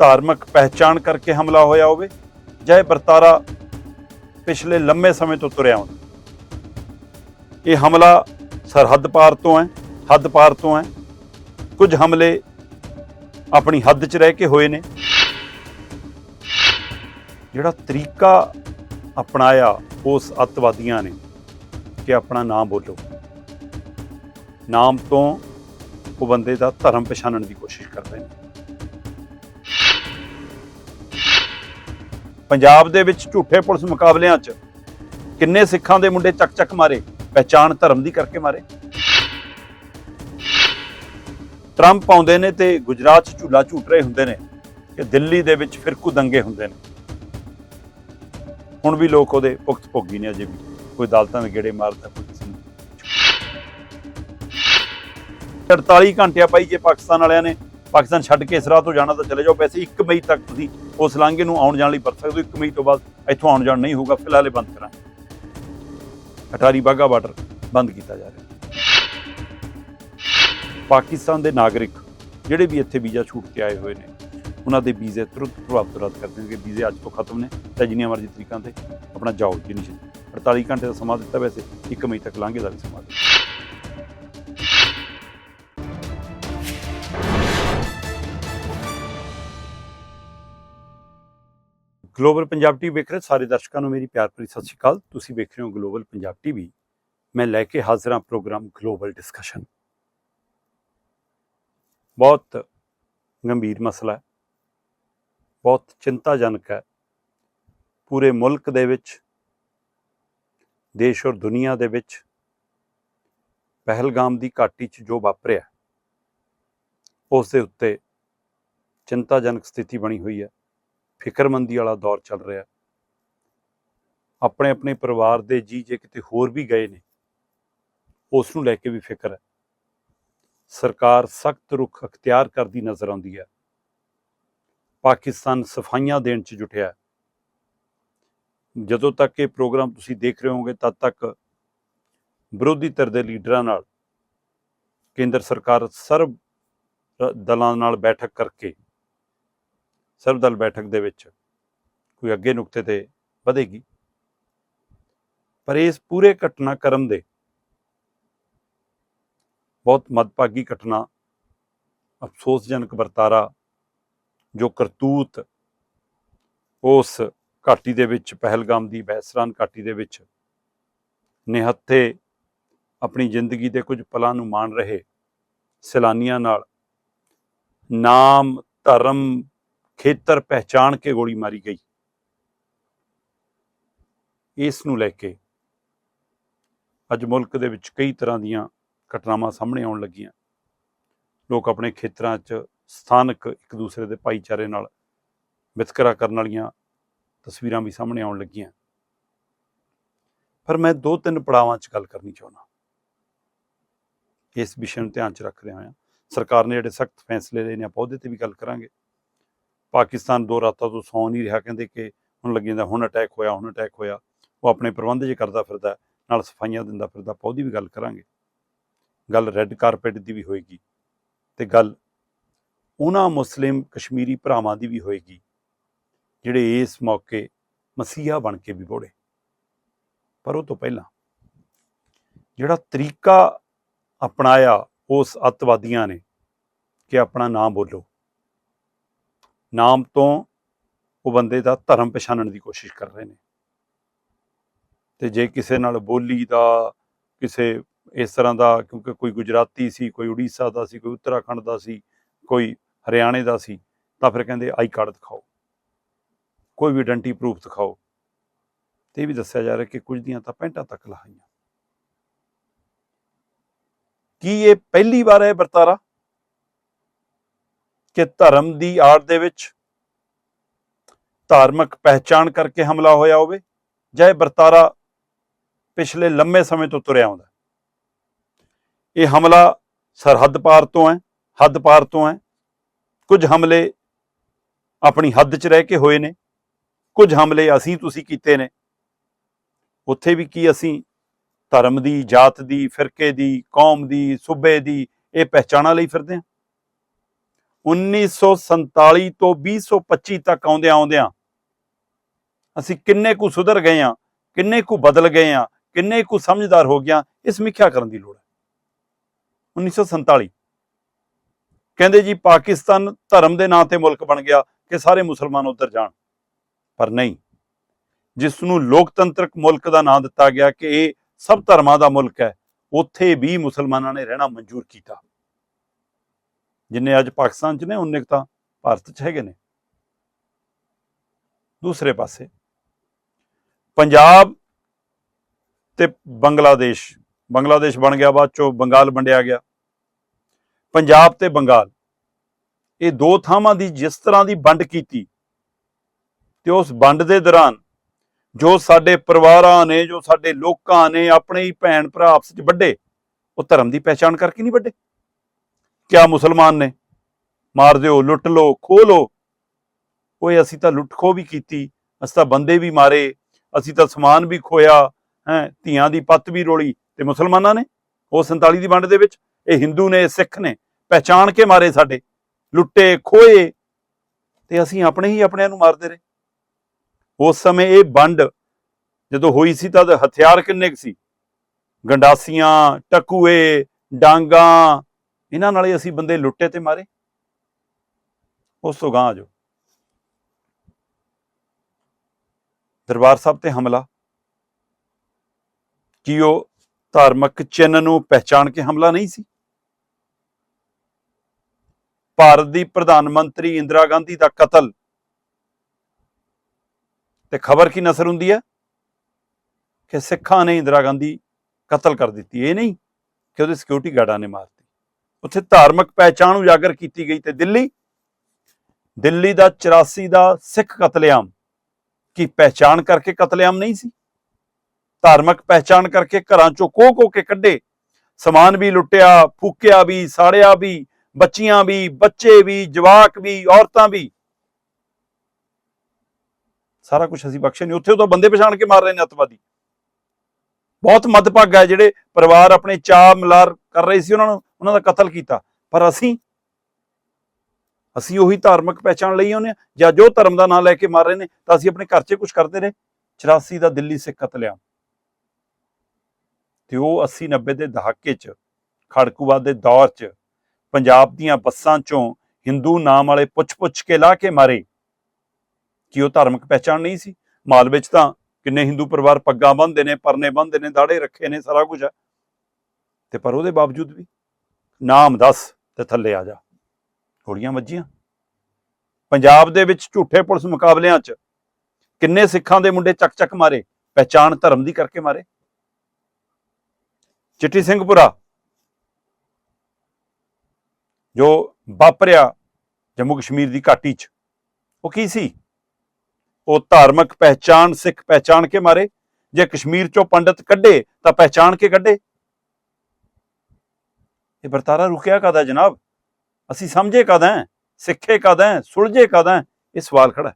ਧਾਰਮਿਕ ਪਹਿਚਾਣ ਕਰਕੇ ਹਮਲਾ ਹੋਇਆ ਹੋਵੇ ਜਾਂ ਇਹ ਵਰਤਾਰਾ ਪਿਛਲੇ ਲੰਮੇ ਸਮੇਂ ਤੋਂ ਤੁਰਿਆ ਹੋਵੇ ਇਹ ਹਮਲਾ ਸਰਹੱਦ ਪਾਰ ਤੋਂ ਹੈ, ਹੱਦ ਪਾਰ ਤੋਂ ਹੈ। ਕੁਝ ਹਮਲੇ ਆਪਣੀ ਹੱਦ 'ਚ ਰਹਿ ਕੇ ਹੋਏ ਨੇ। ਜਿਹੜਾ ਤਰੀਕਾ ਅਪਣਾਇਆ ਉਸ ਅੱਤਵਾਦੀਆਂ ਨੇ ਕਿ ਆਪਣਾ ਨਾਮ ਬੋਲੋ। ਨਾਮ ਤੋਂ ਉਹ ਬੰਦੇ ਦਾ ਧਰਮ ਪਛਾਣਨ ਦੀ ਕੋਸ਼ਿਸ਼ ਕਰ ਰਹੇ ਨੇ। ਪੰਜਾਬ ਦੇ ਵਿੱਚ ਝੂਠੇ ਪੁਲਿਸ ਮੁਕਾਬਲਿਆਂ 'ਚ ਕਿੰਨੇ ਸਿੱਖਾਂ ਦੇ ਮੁੰਡੇ ਚੱਕ ਚੱਕ ਮਾਰੇ, ਪਹਿਚਾਣ ਧਰਮ ਦੀ ਕਰਕੇ ਮਾਰੇ? ਟਰੰਪ ਆਉਂਦੇ ਨੇ ਤੇ ਗੁਜਰਾਤ 'ਚ ਝੂਲਾ ਝੂਟ ਰਹੇ ਹੁੰਦੇ ਨੇ ਕਿ ਦਿੱਲੀ ਦੇ ਵਿੱਚ ਫਿਰਕੂ ਦੰਗੇ ਹੁੰਦੇ ਨੇ। ਹੁਣ ਵੀ ਲੋਕ ਉਹਦੇ ਪੁਖਤ ਭੋਗੀ ਨੇ ਅਜੇ ਵੀ। ਕੋਈ ਅਦਾਲਤਾਂ ਦੇ ਗੇੜੇ ਮਾਰਦਾ ਕੋਈ ਕਿਸੇ ਨੂੰ। 48 ਘੰਟਿਆਂ ਪਾਈ ਜੇ ਪਾਕਿਸਤਾਨ ਵਾਲਿਆਂ ਨੇ, ਪਾਕਿਸਤਾਨ ਛੱਡ ਕੇ ਇਸ ਰਾਹ ਤੋਂ ਜਾਣਾ ਤਾਂ ਚਲੇ ਜਾਓ, ਵੈਸੇ 1 ਮਈ ਤੱਕ ਤੁਸੀਂ ਉਸ ਲਾਂਘੇ ਨੂੰ ਆਉਣ ਜਾਣ ਲਈ ਵਰਤ ਸਕਦੇ ਹੋ। 1 ਮਈ ਤੋਂ ਬਾਅਦ ਇੱਥੋਂ ਆਉਣ ਜਾਣ ਨਹੀਂ ਹੋਊਗਾ। ਫਿਲਹਾਲ ਇਹ ਬੰਦ ਕਰਾਂਗੇ। ਅਟਾਰੀ ਬਾਗਾ ਬਾਰਡਰ ਬੰਦ ਕੀਤਾ ਜਾ ਰਿਹਾ ਪਾਕਿਸਤਾਨ ਦੇ ਨਾਗਰਿਕ ਜਿਹੜੇ ਵੀ ਇੱਥੇ ਵੀਜ਼ਾ ਛੂਟ ਕੇ ਆਏ ਹੋਏ ਨੇ, ਉਹਨਾਂ ਦੇ ਵੀਜ਼ੇ ਤੁਰੰਤ ਪ੍ਰਭਾਵਿਤ ਰੱਦ ਕਰ ਦੇਣਗੇ। ਵੀਜ਼ੇ ਅੱਜ ਤੋਂ ਖਤਮ ਨੇ, ਤਾਂ ਜਿੰਨੀਆਂ ਮਰਜ਼ੀ ਤਰੀਕਾਂ ਤੇ ਆਪਣਾ ਜਾਓ, ਜਿੰਨੀ ਛੇਤੀ। 48 ਘੰਟੇ ਦਾ ਸਮਾਂ ਦਿੱਤਾ ਵੈਸੇ 1 ਮਈ ਤੱਕ ਲਾਂਘੇ ਦਾ ਵੀ ਸਮਾਂ ਦਿੱਤਾ। ਗਲੋਬਲ ਪੰਜਾਬ ਟੀਵੀ ਵੇਖ ਰਹੇ ਸਾਰੇ ਦਰਸ਼ਕਾਂ ਨੂੰ ਮੇਰੀ ਪਿਆਰ ਭਰੀ ਸਤਿ ਸ਼੍ਰੀ ਅਕਾਲ। ਤੁਸੀਂ ਵੇਖ ਰਹੇ ਹੋ ਗਲੋਬਲ ਪੰਜਾਬ ਟੀਵੀ ਮੈਂ ਲੈ ਕੇ ਹਾਜ਼ਰ ਹਾਂ ਪ੍ਰੋਗਰਾਮ ਗਲੋਬਲ ਡਿਸਕਸ਼ਨ। ਬਹੁਤ ਗੰਭੀਰ ਮਸਲਾ ਹੈ। ਬਹੁਤ ਚਿੰਤਾਜਨਕ ਹੈ। ਪੂਰੇ ਮੁਲਕ ਦੇ ਵਿੱਚ, ਦੇਸ਼ ਔਰ ਦੁਨੀਆ ਦੇ ਵਿੱਚ ਪਹਿਲਗਾਮ ਦੀ ਘਾਟੀ 'ਚ ਜੋ ਵਾਪਰਿਆ, ਉਸ ਦੇ ਉੱਤੇ ਚਿੰਤਾਜਨਕ ਸਥਿਤੀ ਬਣੀ ਹੋਈ ਹੈ। ਫਿਕਰਮੰਦੀ ਵਾਲਾ ਦੌਰ ਚੱਲ ਰਿਹਾ। ਆਪਣੇ ਆਪਣੇ ਪਰਿਵਾਰ ਦੇ ਜੀ ਜੇ ਕਿਤੇ ਹੋਰ ਵੀ ਗਏ ਨੇ ਉਸ ਨੂੰ ਲੈ ਕੇ ਵੀ ਫਿਕਰ ਹੈ। ਸਰਕਾਰ ਸਖਤ ਰੁਖ ਅਖਤਿਆਰ ਕਰਦੀ ਨਜ਼ਰ ਆਉਂਦੀ ਹੈ। ਪਾਕਿਸਤਾਨ ਸਫਾਈਆਂ ਦੇਣ 'ਚ ਜੁਟਿਆ ਜਦੋਂ ਤੱਕ ਇਹ ਪ੍ਰੋਗਰਾਮ ਤੁਸੀਂ ਦੇਖ ਰਹੇ ਹੋਗੇ ਤਦ ਤੱਕ ਵਿਰੋਧੀ ਧਿਰ ਦੇ ਲੀਡਰਾਂ ਨਾਲ ਕੇਂਦਰ ਸਰਕਾਰ ਸਰਬ ਦਲਾਂ ਨਾਲ ਬੈਠਕ ਕਰਕੇ ਸਰਵਦਲ ਬੈਠਕ ਦੇ ਵਿੱਚ ਕੋਈ ਅੱਗੇ ਨੁਕਤੇ ਤੇ ਵਧੇਗੀ। ਪਰ ਇਸ ਪੂਰੇ ਘਟਨਾਕ੍ਰਮ ਦੇ ਬਹੁਤ ਮਦਭਾਗੀ ਘਟਨਾ, ਅਫਸੋਸਜਨਕ ਵਰਤਾਰਾ, ਜੋ ਕਰਤੂਤ ਉਸ ਘਾਟੀ ਦੇ ਵਿੱਚ, ਪਹਿਲਗਾਮ ਦੀ ਬੈਸਰਾਨ ਘਾਟੀ ਦੇ ਵਿੱਚ ਨਿਹੱਥੇ ਆਪਣੀ ਜ਼ਿੰਦਗੀ ਦੇ ਕੁਝ ਪਲਾਂ ਨੂੰ ਮਾਣ ਰਹੇ ਸੈਲਾਨੀਆਂ ਨਾਲ ਨਾਮ, ਧਰਮ ਖੇਤਰ ਪਹਿਚਾਣ ਕੇ ਗੋਲੀ ਮਾਰੀ ਗਈ। ਇਸ ਨੂੰ ਲੈ ਕੇ ਅੱਜ ਮੁਲਕ ਦੇ ਵਿੱਚ ਕਈ ਤਰ੍ਹਾਂ ਦੀਆਂ ਘਟਨਾਵਾਂ ਸਾਹਮਣੇ ਆਉਣ ਲੱਗੀਆਂ। ਲੋਕ ਆਪਣੇ ਖੇਤਰਾਂ 'ਚ ਸਥਾਨਕ ਇੱਕ ਦੂਸਰੇ ਦੇ ਭਾਈਚਾਰੇ ਨਾਲ ਵਿਤਕਰਾ ਕਰਨ ਵਾਲੀਆਂ ਤਸਵੀਰਾਂ ਵੀ ਸਾਹਮਣੇ ਆਉਣ ਲੱਗੀਆਂ। ਪਰ ਮੈਂ ਦੋ ਤਿੰਨ ਪੜਾਵਾਂ 'ਚ ਗੱਲ ਕਰਨੀ ਚਾਹੁੰਦਾ ਇਸ ਵਿਸ਼ੇ ਨੂੰ ਧਿਆਨ 'ਚ ਰੱਖਦੇ ਹੋਇਆ ਸਰਕਾਰ ਨੇ ਜਿਹੜੇ ਸਖਤ ਫੈਸਲੇ ਲਏ ਨੇ, ਆਪਾਂ ਉਹਦੇ ਤੇ ਵੀ ਗੱਲ ਕਰਾਂਗੇ। ਪਾਕਿਸਤਾਨ ਦੋ ਰਾਤਾਂ ਤੋਂ ਸੌਂ ਨਹੀਂ ਰਿਹਾ, ਕਹਿੰਦੇ ਕਿ ਹੁਣ ਲੱਗੀ ਜਾਂਦਾ, ਹੁਣ ਅਟੈਕ ਹੋਇਆ, ਹੁਣ ਅਟੈਕ ਹੋਇਆ। ਉਹ ਆਪਣੇ ਪ੍ਰਬੰਧ ਜੇ ਕਰਦਾ ਫਿਰਦਾ, ਨਾਲ ਸਫਾਈਆਂ ਦਿੰਦਾ ਫਿਰਦਾ, ਆਪਾਂ ਉਹਦੀ ਵੀ ਗੱਲ ਕਰਾਂਗੇ। ਗੱਲ ਰੈੱਡ ਕਾਰਪੈਟ ਦੀ ਵੀ ਹੋਏਗੀ ਤੇ ਗੱਲ ਉਹਨਾਂ ਮੁਸਲਿਮ ਕਸ਼ਮੀਰੀ ਭਰਾਵਾਂ ਦੀ ਵੀ ਹੋਏਗੀ, ਜਿਹੜੇ ਇਸ ਮੌਕੇ ਮਸੀਹਾ ਬਣ ਕੇ ਵੀ ਬੋੜੇ। ਪਰ ਉਹ ਤੋਂ ਪਹਿਲਾਂ ਜਿਹੜਾ ਤਰੀਕਾ ਅਪਣਾਇਆ ਉਸ ਅੱਤਵਾਦੀਆਂ ਨੇ ਕਿ ਆਪਣਾ ਨਾਮ ਬੋਲੋ ਨਾਮ ਤੋਂ ਉਹ ਬੰਦੇ ਦਾ ਧਰਮ ਪਛਾਣਨ ਦੀ ਕੋਸ਼ਿਸ਼ ਕਰ ਰਹੇ ਨੇ। ਤੇ ਜੇ ਕਿਸੇ ਨਾਲ ਬੋਲੀ ਦਾ, ਕਿਸੇ ਇਸ ਤਰ੍ਹਾਂ ਦਾ, ਕਿਉਂਕਿ ਕੋਈ ਗੁਜਰਾਤੀ ਸੀ, ਕੋਈ ਉੜੀਸਾ ਦਾ ਸੀ, ਕੋਈ ਉੱਤਰਾਖੰਡ ਦਾ ਸੀ, ਕੋਈ ਹਰਿਆਣੇ ਦਾ ਸੀ, ਤਾਂ ਫਿਰ ਕਹਿੰਦੇ ਆਈ ਕਾਰਡ ਦਿਖਾਓ। ਕੋਈ ਵੀ ਆਇਡੈਂਟੀ ਪ੍ਰੂਫ ਦਿਖਾਓ। ਤੇ ਇਹ ਵੀ ਦੱਸਿਆ ਜਾ ਰਿਹਾ ਕਿ ਕੁਝ ਦੀਆਂ ਤਾਂ ਪੈਂਟਾਂ ਤੱਕ ਲਾਹੀਆਂ ਕੀ ਇਹ ਪਹਿਲੀ ਵਾਰ ਹੈ ਵਰਤਾਰਾ ਕਿ ਧਰਮ ਦੀ ਆੜ ਦੇ ਵਿੱਚ ਧਾਰਮਿਕ ਪਹਿਚਾਣ ਕਰਕੇ ਹਮਲਾ ਹੋਇਆ ਹੋਵੇ ਜਾਂ ਇਹ ਵਰਤਾਰਾ ਪਿਛਲੇ ਲੰਮੇ ਸਮੇਂ ਤੋਂ ਤੁਰਿਆ ਆਉਂਦਾ ਇਹ ਹਮਲਾ ਸਰਹੱਦ ਪਾਰ ਤੋਂ ਹੈ, ਹੱਦ ਪਾਰ ਤੋਂ ਹੈ। ਕੁਝ ਹਮਲੇ ਆਪਣੀ ਹੱਦ 'ਚ ਰਹਿ ਕੇ ਹੋਏ ਨੇ। ਕੁਝ ਹਮਲੇ ਅਸੀਂ ਤੁਸੀਂ ਕੀਤੇ ਨੇ। ਉੱਥੇ ਵੀ ਕੀ ਅਸੀਂ ਧਰਮ ਦੀ, ਜਾਤ ਦੀ, ਫਿਰਕੇ ਦੀ, ਕੌਮ ਦੀ, ਸੂਬੇ ਦੀ ਇਹ ਪਹਿਚਾਣਾ ਲਈ ਫਿਰਦੇ ਹਾਂ। 1947 ਤੋਂ 2025 ਤੱਕ ਆਉਂਦਿਆਂ ਆਉਂਦਿਆਂ ਅਸੀਂ ਕਿੰਨੇ ਕੁ ਸੁਧਰ ਗਏ ਆ ਕਿੰਨੇ ਕੁ ਬਦਲ ਗਏ ਆ ਕਿੰਨੇ ਕੁ ਸਮਝਦਾਰ ਹੋ ਗਿਆ, ਇਸ ਸਮੀਖਿਆ ਕਰਨ ਦੀ ਲੋੜ ਹੈ। 1947 ਕਹਿੰਦੇ ਜੀ, ਪਾਕਿਸਤਾਨ ਧਰਮ ਦੇ ਨਾਂ ਤੇ ਮੁਲਕ ਬਣ ਗਿਆ ਕਿ ਸਾਰੇ ਮੁਸਲਮਾਨ ਉੱਧਰ ਜਾਣ। ਪਰ ਨਹੀਂ। ਜਿਸ ਨੂੰ ਲੋਕਤੰਤਰਕ ਮੁਲਕ ਦਾ ਨਾਂ ਦਿੱਤਾ ਗਿਆ ਕਿ ਇਹ ਸਭ ਧਰਮਾਂ ਦਾ ਮੁਲਕ ਹੈ, ਉੱਥੇ ਵੀ ਮੁਸਲਮਾਨਾਂ ਨੇ ਰਹਿਣਾ ਮਨਜ਼ੂਰ ਕੀਤਾ। ਜਿੰਨੇ ਅੱਜ ਪਾਕਿਸਤਾਨ 'ਚ ਨੇ, ਉਨੇ ਕੁ ਤਾਂ ਭਾਰਤ 'ਚ ਹੈਗੇ ਨੇ। ਦੂਸਰੇ ਪਾਸੇ, ਪੰਜਾਬ ਤੇ ਬੰਗਲਾਦੇਸ਼ ਬੰਗਲਾਦੇਸ਼ ਬਣ ਗਿਆ, ਬਾਅਦ ਚੋਂ ਬੰਗਾਲ ਵੰਡਿਆ ਗਿਆ। ਪੰਜਾਬ ਤੇ ਬੰਗਾਲ, ਇਹ ਦੋ ਥਾਵਾਂ ਦੀ ਜਿਸ ਤਰ੍ਹਾਂ ਦੀ ਵੰਡ ਕੀਤੀ ਤੇ ਉਸ ਵੰਡ ਦੇ ਦੌਰਾਨ ਜੋ ਸਾਡੇ ਪਰਿਵਾਰਾਂ ਨੇ, ਜੋ ਸਾਡੇ ਲੋਕਾਂ ਨੇ ਆਪਣੇ ਹੀ ਭੈਣ ਭਰਾ ਆਪਸ ਵਿੱਚ ਵੱਡੇ, ਉਹ ਧਰਮ ਦੀ ਪਹਿਚਾਣ ਕਰਕੇ ਨਹੀਂ ਵੱਡੇ। ਕਿਆ ਮੁਸਲਮਾਨ ਨੇ? ਮਾਰ ਦਿਓ, ਲੁੱਟ ਲਓ, ਖੋਹ ਲਓ। ਓਏ, ਅਸੀਂ ਤਾਂ ਲੁੱਟ ਖੋਹ ਵੀ ਕੀਤੀ, ਅਸੀਂ ਤਾਂ ਬੰਦੇ ਵੀ ਮਾਰੇ, ਅਸੀਂ ਤਾਂ ਸਮਾਨ ਵੀ ਖੋਇਆ ਹੈ, ਧੀਆਂ ਦੀ ਪੱਤ ਵੀ ਰੋਲੀ। ਤੇ ਮੁਸਲਮਾਨਾਂ ਨੇ? ਉਹ 47 ਦੀ ਵੰਡ ਦੇ ਵਿੱਚ? ਇਹ ਹਿੰਦੂ ਨੇ, ਇਹ ਸਿੱਖ ਨੇ, ਪਹਿਚਾਣ ਕੇ ਮਾਰੇ ਸਾਡੇ। ਲੁੱਟੇ, ਖੋਏ। ਤੇ ਅਸੀਂ ਆਪਣੇ ਹੀ ਆਪਣਿਆਂ ਨੂੰ ਮਾਰਦੇ ਰਹੇ। ਉਸ ਸਮੇਂ ਇਹ ਵੰਡ ਜਦੋਂ ਹੋਈ ਸੀ ਤਾਂ ਹਥਿਆਰ ਕਿੰਨੇ ਕੁ ਸੀ? ਗੰਡਾਸੀਆਂ, ਟਕੂਏ, ਡਾਂਗਾ ਇਹਨਾਂ ਨਾਲੇ ਅਸੀਂ ਬੰਦੇ ਲੁੱਟੇ ਤੇ ਮਾਰੇ। ਉਸ ਤੋਂ ਗਾਂ ਜੋ ਦਰਬਾਰ ਸਾਹਿਬ ਤੇ ਹਮਲਾ। ਕੀ ਉਹ ਧਾਰਮਿਕ ਚਿੰਨ੍ਹ ਨੂੰ ਪਹਿਚਾਣ ਕੇ ਹਮਲਾ ਨਹੀਂ ਸੀ? ਭਾਰਤ ਦੀ ਪ੍ਰਧਾਨ ਮੰਤਰੀ ਇੰਦਰਾ ਗਾਂਧੀ ਦਾ ਕਤਲ। ਤੇ ਖਬਰ ਕੀ ਨਸਰ ਹੁੰਦੀ ਹੈ? ਕਿ ਸਿੱਖਾਂ ਨੇ ਇੰਦਰਾ ਗਾਂਧੀ ਕਤਲ ਕਰ ਦਿੱਤੀ। ਇਹ ਨਹੀਂ ਕਿ ਉਹਦੇ ਸਿਕਿਉਰਿਟੀ ਗਾਰਡਾਂ ਨੇ ਮਾਰਤੀ ਉੱਥੇ ਧਾਰਮਿਕ ਪਹਿਚਾਣ ਉਜਾਗਰ ਕੀਤੀ ਗਈ ਤੇ ਦਿੱਲੀ ਦਿੱਲੀ ਦਾ 84 ਦਾ ਸਿੱਖ ਕਤਲੇਆਮ ਕੀ ਪਹਿਚਾਣ ਕਰਕੇ ਕਤਲੇਆਮ ਨਹੀਂ ਸੀ? ਧਾਰਮਿਕ ਪਹਿਚਾਣ ਕਰਕੇ ਘਰਾਂ ਚੋਂ ਕੋਹ ਕੋਹ ਕੇ ਕੱਢੇ, ਸਮਾਨ ਵੀ ਲੁੱਟਿਆ, ਫੂਕਿਆ ਵੀ, ਸਾੜਿਆ ਵੀ, ਬੱਚੀਆਂ ਵੀ, ਬੱਚੇ ਵੀ, ਜਵਾਕ ਵੀ, ਔਰਤਾਂ ਵੀ। ਸਾਰਾ ਕੁਝ ਅਸੀਂ ਬਖਸ਼ੇ ਨਹੀਂ। ਉੱਥੇ ਉਹ ਤਾਂ ਬੰਦੇ ਪਛਾਣ ਕੇ ਮਾਰ ਰਹੇ ਨੇ ਅਤਵਾਦੀ। ਬਹੁਤ ਮੱਦਭਾਗਾ ਹੈ ਜਿਹੜੇ ਪਰਿਵਾਰ ਆਪਣੇ ਚਾਹ ਮਲਾਰ ਕਰ ਰਹੇ ਸੀ ਉਹਨਾਂ ਨੂੰ। ਉਹਨਾਂ ਦਾ ਕਤਲ ਕੀਤਾ। ਪਰ ਅਸੀਂ ਅਸੀਂ ਉਹੀ ਧਾਰਮਿਕ ਪਹਿਚਾਣ ਲਈ ਆਉਂਦੇ ਉਹਨੇ ਜਾਂ ਜੋ ਧਰਮ ਦਾ ਨਾਂ ਲੈ ਕੇ ਮਾਰ ਰਹੇ ਨੇ, ਤਾਂ ਅਸੀਂ ਆਪਣੇ ਘਰ 'ਚ ਕੁਝ ਕਰਦੇ ਰਹੇ। 84 ਦਾ ਦਿੱਲੀ ਸਿੱਖ ਕਤਲਿਆ ਤੇ ਉਹ 80 90 ਦੇ ਦਹਾਕੇ 'ਚ ਖੜਕੂਵਾਦ ਦੇ ਦੌਰ 'ਚ, ਪੰਜਾਬ ਦੀਆਂ ਬੱਸਾਂ 'ਚੋਂ ਹਿੰਦੂ ਨਾਮ ਵਾਲੇ ਪੁੱਛ-ਪੁੱਛ ਕੇ ਲਾ ਕੇ ਮਾਰੇ। ਕਿ ਉਹ ਧਾਰਮਿਕ ਪਹਿਚਾਣ ਨਹੀਂ ਸੀ? ਮਾਲ ਵਿੱਚ ਤਾਂ ਕਿੰਨੇ ਹਿੰਦੂ ਪਰਿਵਾਰ ਪੱਗਾਂ ਬੰਨਦੇ ਨੇ, ਪਰਨੇ ਬੰਨਦੇ ਨੇ ਦਾੜੇ ਰੱਖੇ ਨੇ, ਸਾਰਾ ਕੁਝ ਹੈ ਤੇ ਪਰ ਉਹਦੇ ਬਾਵਜੂਦ ਵੀ ਨਾਮ ਦੱਸ ਤੇ ਥੱਲੇ ਆ ਜਾ। ਗੋਲੀਆਂ ਵੱਜੀਆਂ। ਪੰਜਾਬ ਦੇ ਵਿੱਚ ਝੂਠੇ ਪੁਲਿਸ ਮੁਕਾਬਲਿਆਂ 'ਚ ਕਿੰਨੇ ਸਿੱਖਾਂ ਦੇ ਮੁੰਡੇ ਚੱਕ ਚੱਕ ਮਾਰੇ, ਪਹਿਚਾਣ ਧਰਮ ਦੀ ਕਰਕੇ ਮਾਰੇ। ਚਿੱਟੀ ਸਿੰਘਪੁਰਾ, ਜੋ ਵਾਪਰਿਆ ਜੰਮੂ ਕਸ਼ਮੀਰ ਦੀ ਘਾਟੀ 'ਚ, ਉਹ ਕੀ ਸੀ? ਉਹ ਧਾਰਮਿਕ ਪਹਿਚਾਣ, ਸਿੱਖ ਪਹਿਚਾਣ ਕੇ ਮਾਰੇ। ਜੇ ਕਸ਼ਮੀਰ 'ਚੋਂ ਪੰਡਤ ਕੱਢੇ ਤਾਂ ਪਹਿਚਾਣ ਕੇ ਕੱਢੇ। ਇਹ ਵਰਤਾਰਾ ਰੁਕਿਆ ਕਦਾ ਜਨਾਬ? ਅਸੀਂ ਸਮਝੇ ਕਦਾ ਸਿੱਖੇ ਕਦਾ ਹੈ? ਸੁਲਝੇ ਕਦਾ ਇਹ ਸਵਾਲ ਖੜਾ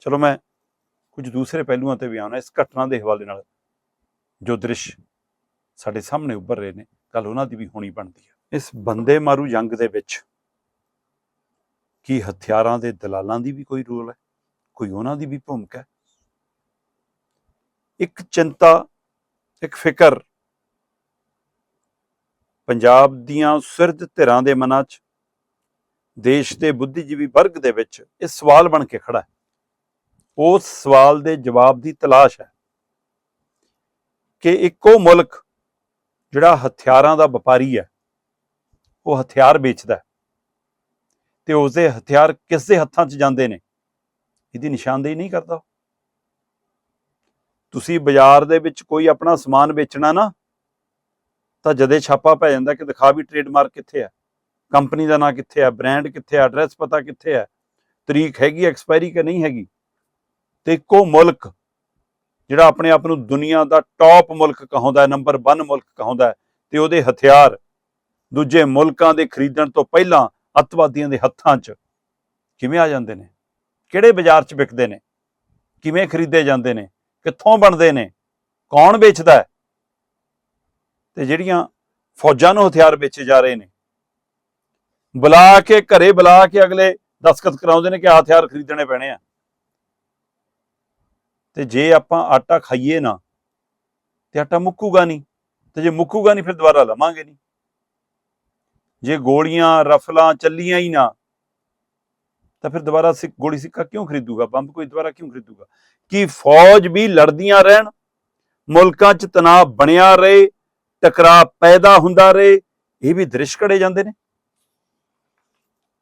ਚਲੋ ਮੈਂ ਕੁਝ ਦੂਸਰੇ ਪਹਿਲੂਆਂ ਤੇ ਵੀ ਆਉਣਾ, ਇਸ ਘਟਨਾ ਦੇ ਹਵਾਲੇ ਨਾਲ ਜੋ ਦ੍ਰਿਸ਼ ਸਾਡੇ ਸਾਹਮਣੇ ਉੱਭਰ ਰਹੇ ਨੇ ਕੱਲ ਉਹਨਾਂ ਦੀ ਵੀ ਹੋਣੀ ਬਣਦੀ ਹੈ। ਇਸ ਬੰਦੇ ਮਾਰੂ ਜੰਗ ਦੇ ਵਿੱਚ ਕੀ ਹਥਿਆਰਾਂ ਦੇ ਦਲਾਲਾਂ ਦੀ ਵੀ ਕੋਈ ਰੋਲ ਹੈ? ਕੋਈ ਉਹਨਾਂ ਦੀ ਵੀ ਭੂਮਿਕਾ ਹੈ? ਇੱਕ ਚਿੰਤਾ, ਇੱਕ ਫਿਕਰ ਪੰਜਾਬ ਦੀਆਂ ਸਿਰਦ ਧਿਰਾਂ ਦੇ ਮਨਾਂ 'ਚ, ਦੇਸ਼ ਦੇ ਬੁੱਧੀਜੀਵੀ ਵਰਗ ਦੇ ਵਿੱਚ ਇਹ ਸਵਾਲ ਬਣ ਕੇ ਖੜਾ ਹੈ। ਉਸ ਸਵਾਲ ਦੇ ਜਵਾਬ ਦੀ ਤਲਾਸ਼ ਹੈ ਕਿ ਇੱਕੋ ਮੁਲਕ ਜਿਹੜਾ ਹਥਿਆਰਾਂ ਦਾ ਵਪਾਰੀ ਹੈ, ਉਹ ਹਥਿਆਰ ਵੇਚਦਾ ਹੈ ਤੇ ਉਸਦੇ ਹਥਿਆਰ ਕਿਸ ਦੇ ਹੱਥਾਂ 'ਚ ਜਾਂਦੇ ਨੇ, ਇਹਦੀ ਨਿਸ਼ਾਨਦੇਹੀ ਨਹੀਂ ਕਰਦਾ ਤੁਸੀਂ ਬਾਜ਼ਾਰ ਦੇ ਵਿੱਚ ਕੋਈ ਆਪਣਾ ਸਮਾਨ ਵੇਚਣਾ ਨਾ ਤਾਂ ਜਦੇ ਛਾਪਾ ਪੈ ਜਾਂਦਾ ਕਿ ਦਿਖਾ ਵੀ ਟ੍ਰੇਡਮਾਰਕ ਕਿੱਥੇ ਹੈ ਕੰਪਨੀ ਦਾ ਨਾਂ ਕਿੱਥੇ ਆ ਬ੍ਰਾਂਡ ਕਿੱਥੇ ਆ ਐਡਰੈਸ ਪਤਾ ਕਿੱਥੇ ਹੈ ਤਰੀਕ ਹੈਗੀ ਐਕਸਪਾਇਰੀ ਕਿ ਨਹੀਂ ਹੈਗੀ, ਤੇ ਇੱਕੋ ਮੁਲਕ ਜਿਹੜਾ ਆਪਣੇ ਆਪ ਨੂੰ ਦੁਨੀਆ ਦਾ ਟੌਪ ਮੁਲਕ ਕਹਾਉਂਦਾ ਹੈ ਨੰਬਰ 1 ਮੁਲਕ ਕਹਾਉਂਦਾ ਹੈ, ਤੇ ਉਹਦੇ ਹਥਿਆਰ ਦੂਜੇ ਮੁਲਕਾਂ ਦੇ ਖਰੀਦਣ ਤੋਂ ਪਹਿਲਾਂ ਅੱਤਵਾਦੀਆਂ ਦੇ ਹੱਥਾਂ 'ਚ ਕਿਵੇਂ ਆ ਜਾਂਦੇ ਨੇ? ਕਿਹੜੇ ਬਾਜ਼ਾਰ 'ਚ ਵਿਕਦੇ ਨੇ? ਕਿਵੇਂ ਖਰੀਦੇ ਜਾਂਦੇ ਨੇ? ਕਿੱਥੋਂ ਬਣਦੇ ਨੇ? ਕੌਣ ਵੇਚਦਾ ਹੈ? ਤੇ ਜਿਹੜੀਆਂ ਫੌਜਾਂ ਨੂੰ ਹਥਿਆਰ ਵੇਚੇ ਜਾ ਰਹੇ ਨੇ। ਬੁਲਾ ਕੇ ਘਰੇ ਬੁਲਾ ਕੇ ਅਗਲੇ ਦਸਖਤ ਕਰਾਉਂਦੇ ਨੇ ਕਿ ਆਹ ਹਥਿਆਰ ਖਰੀਦਣੇ ਪੈਣੇ ਆ। ਤੇ ਜੇ ਆਪਾਂ ਆਟਾ ਖਾਈਏ ਨਾ, ਤੇ ਆਟਾ ਮੁੱਕੂਗਾ ਨਹੀਂ। ਤੇ ਜੇ ਮੁੱਕੂਗਾ ਨਹੀਂ, ਫਿਰ ਦੁਬਾਰਾ ਲਵਾਂਗੇ ਨਹੀਂ। ਜੇ ਗੋਲੀਆਂ, ਰਫਲਾਂ ਚੱਲੀਆਂ ਹੀ ਨਾ, ਤਾਂ ਫਿਰ ਦੁਬਾਰਾ ਸਿੱਖ ਗੋਲੀ ਸਿੱਕਾ ਕਿਉਂ ਖਰੀਦੂਗਾ? ਬੰਬ ਕੋਈ ਦੁਬਾਰਾ ਕਿਉਂ ਖਰੀਦੂਗਾ? ਕਿ ਫੌਜ ਵੀ ਲੜਦੀਆਂ ਰਹਿਣ, ਮੁਲਕਾਂ 'ਚ ਤਣਾਅ ਬਣਿਆ ਰਹੇ ਟਕਰਾਅ ਪੈਦਾ ਹੁੰਦਾ ਰਹੇ, ਇਹ ਵੀ ਦ੍ਰਿਸ਼ ਕੜੇ ਜਾਂਦੇ ਨੇ।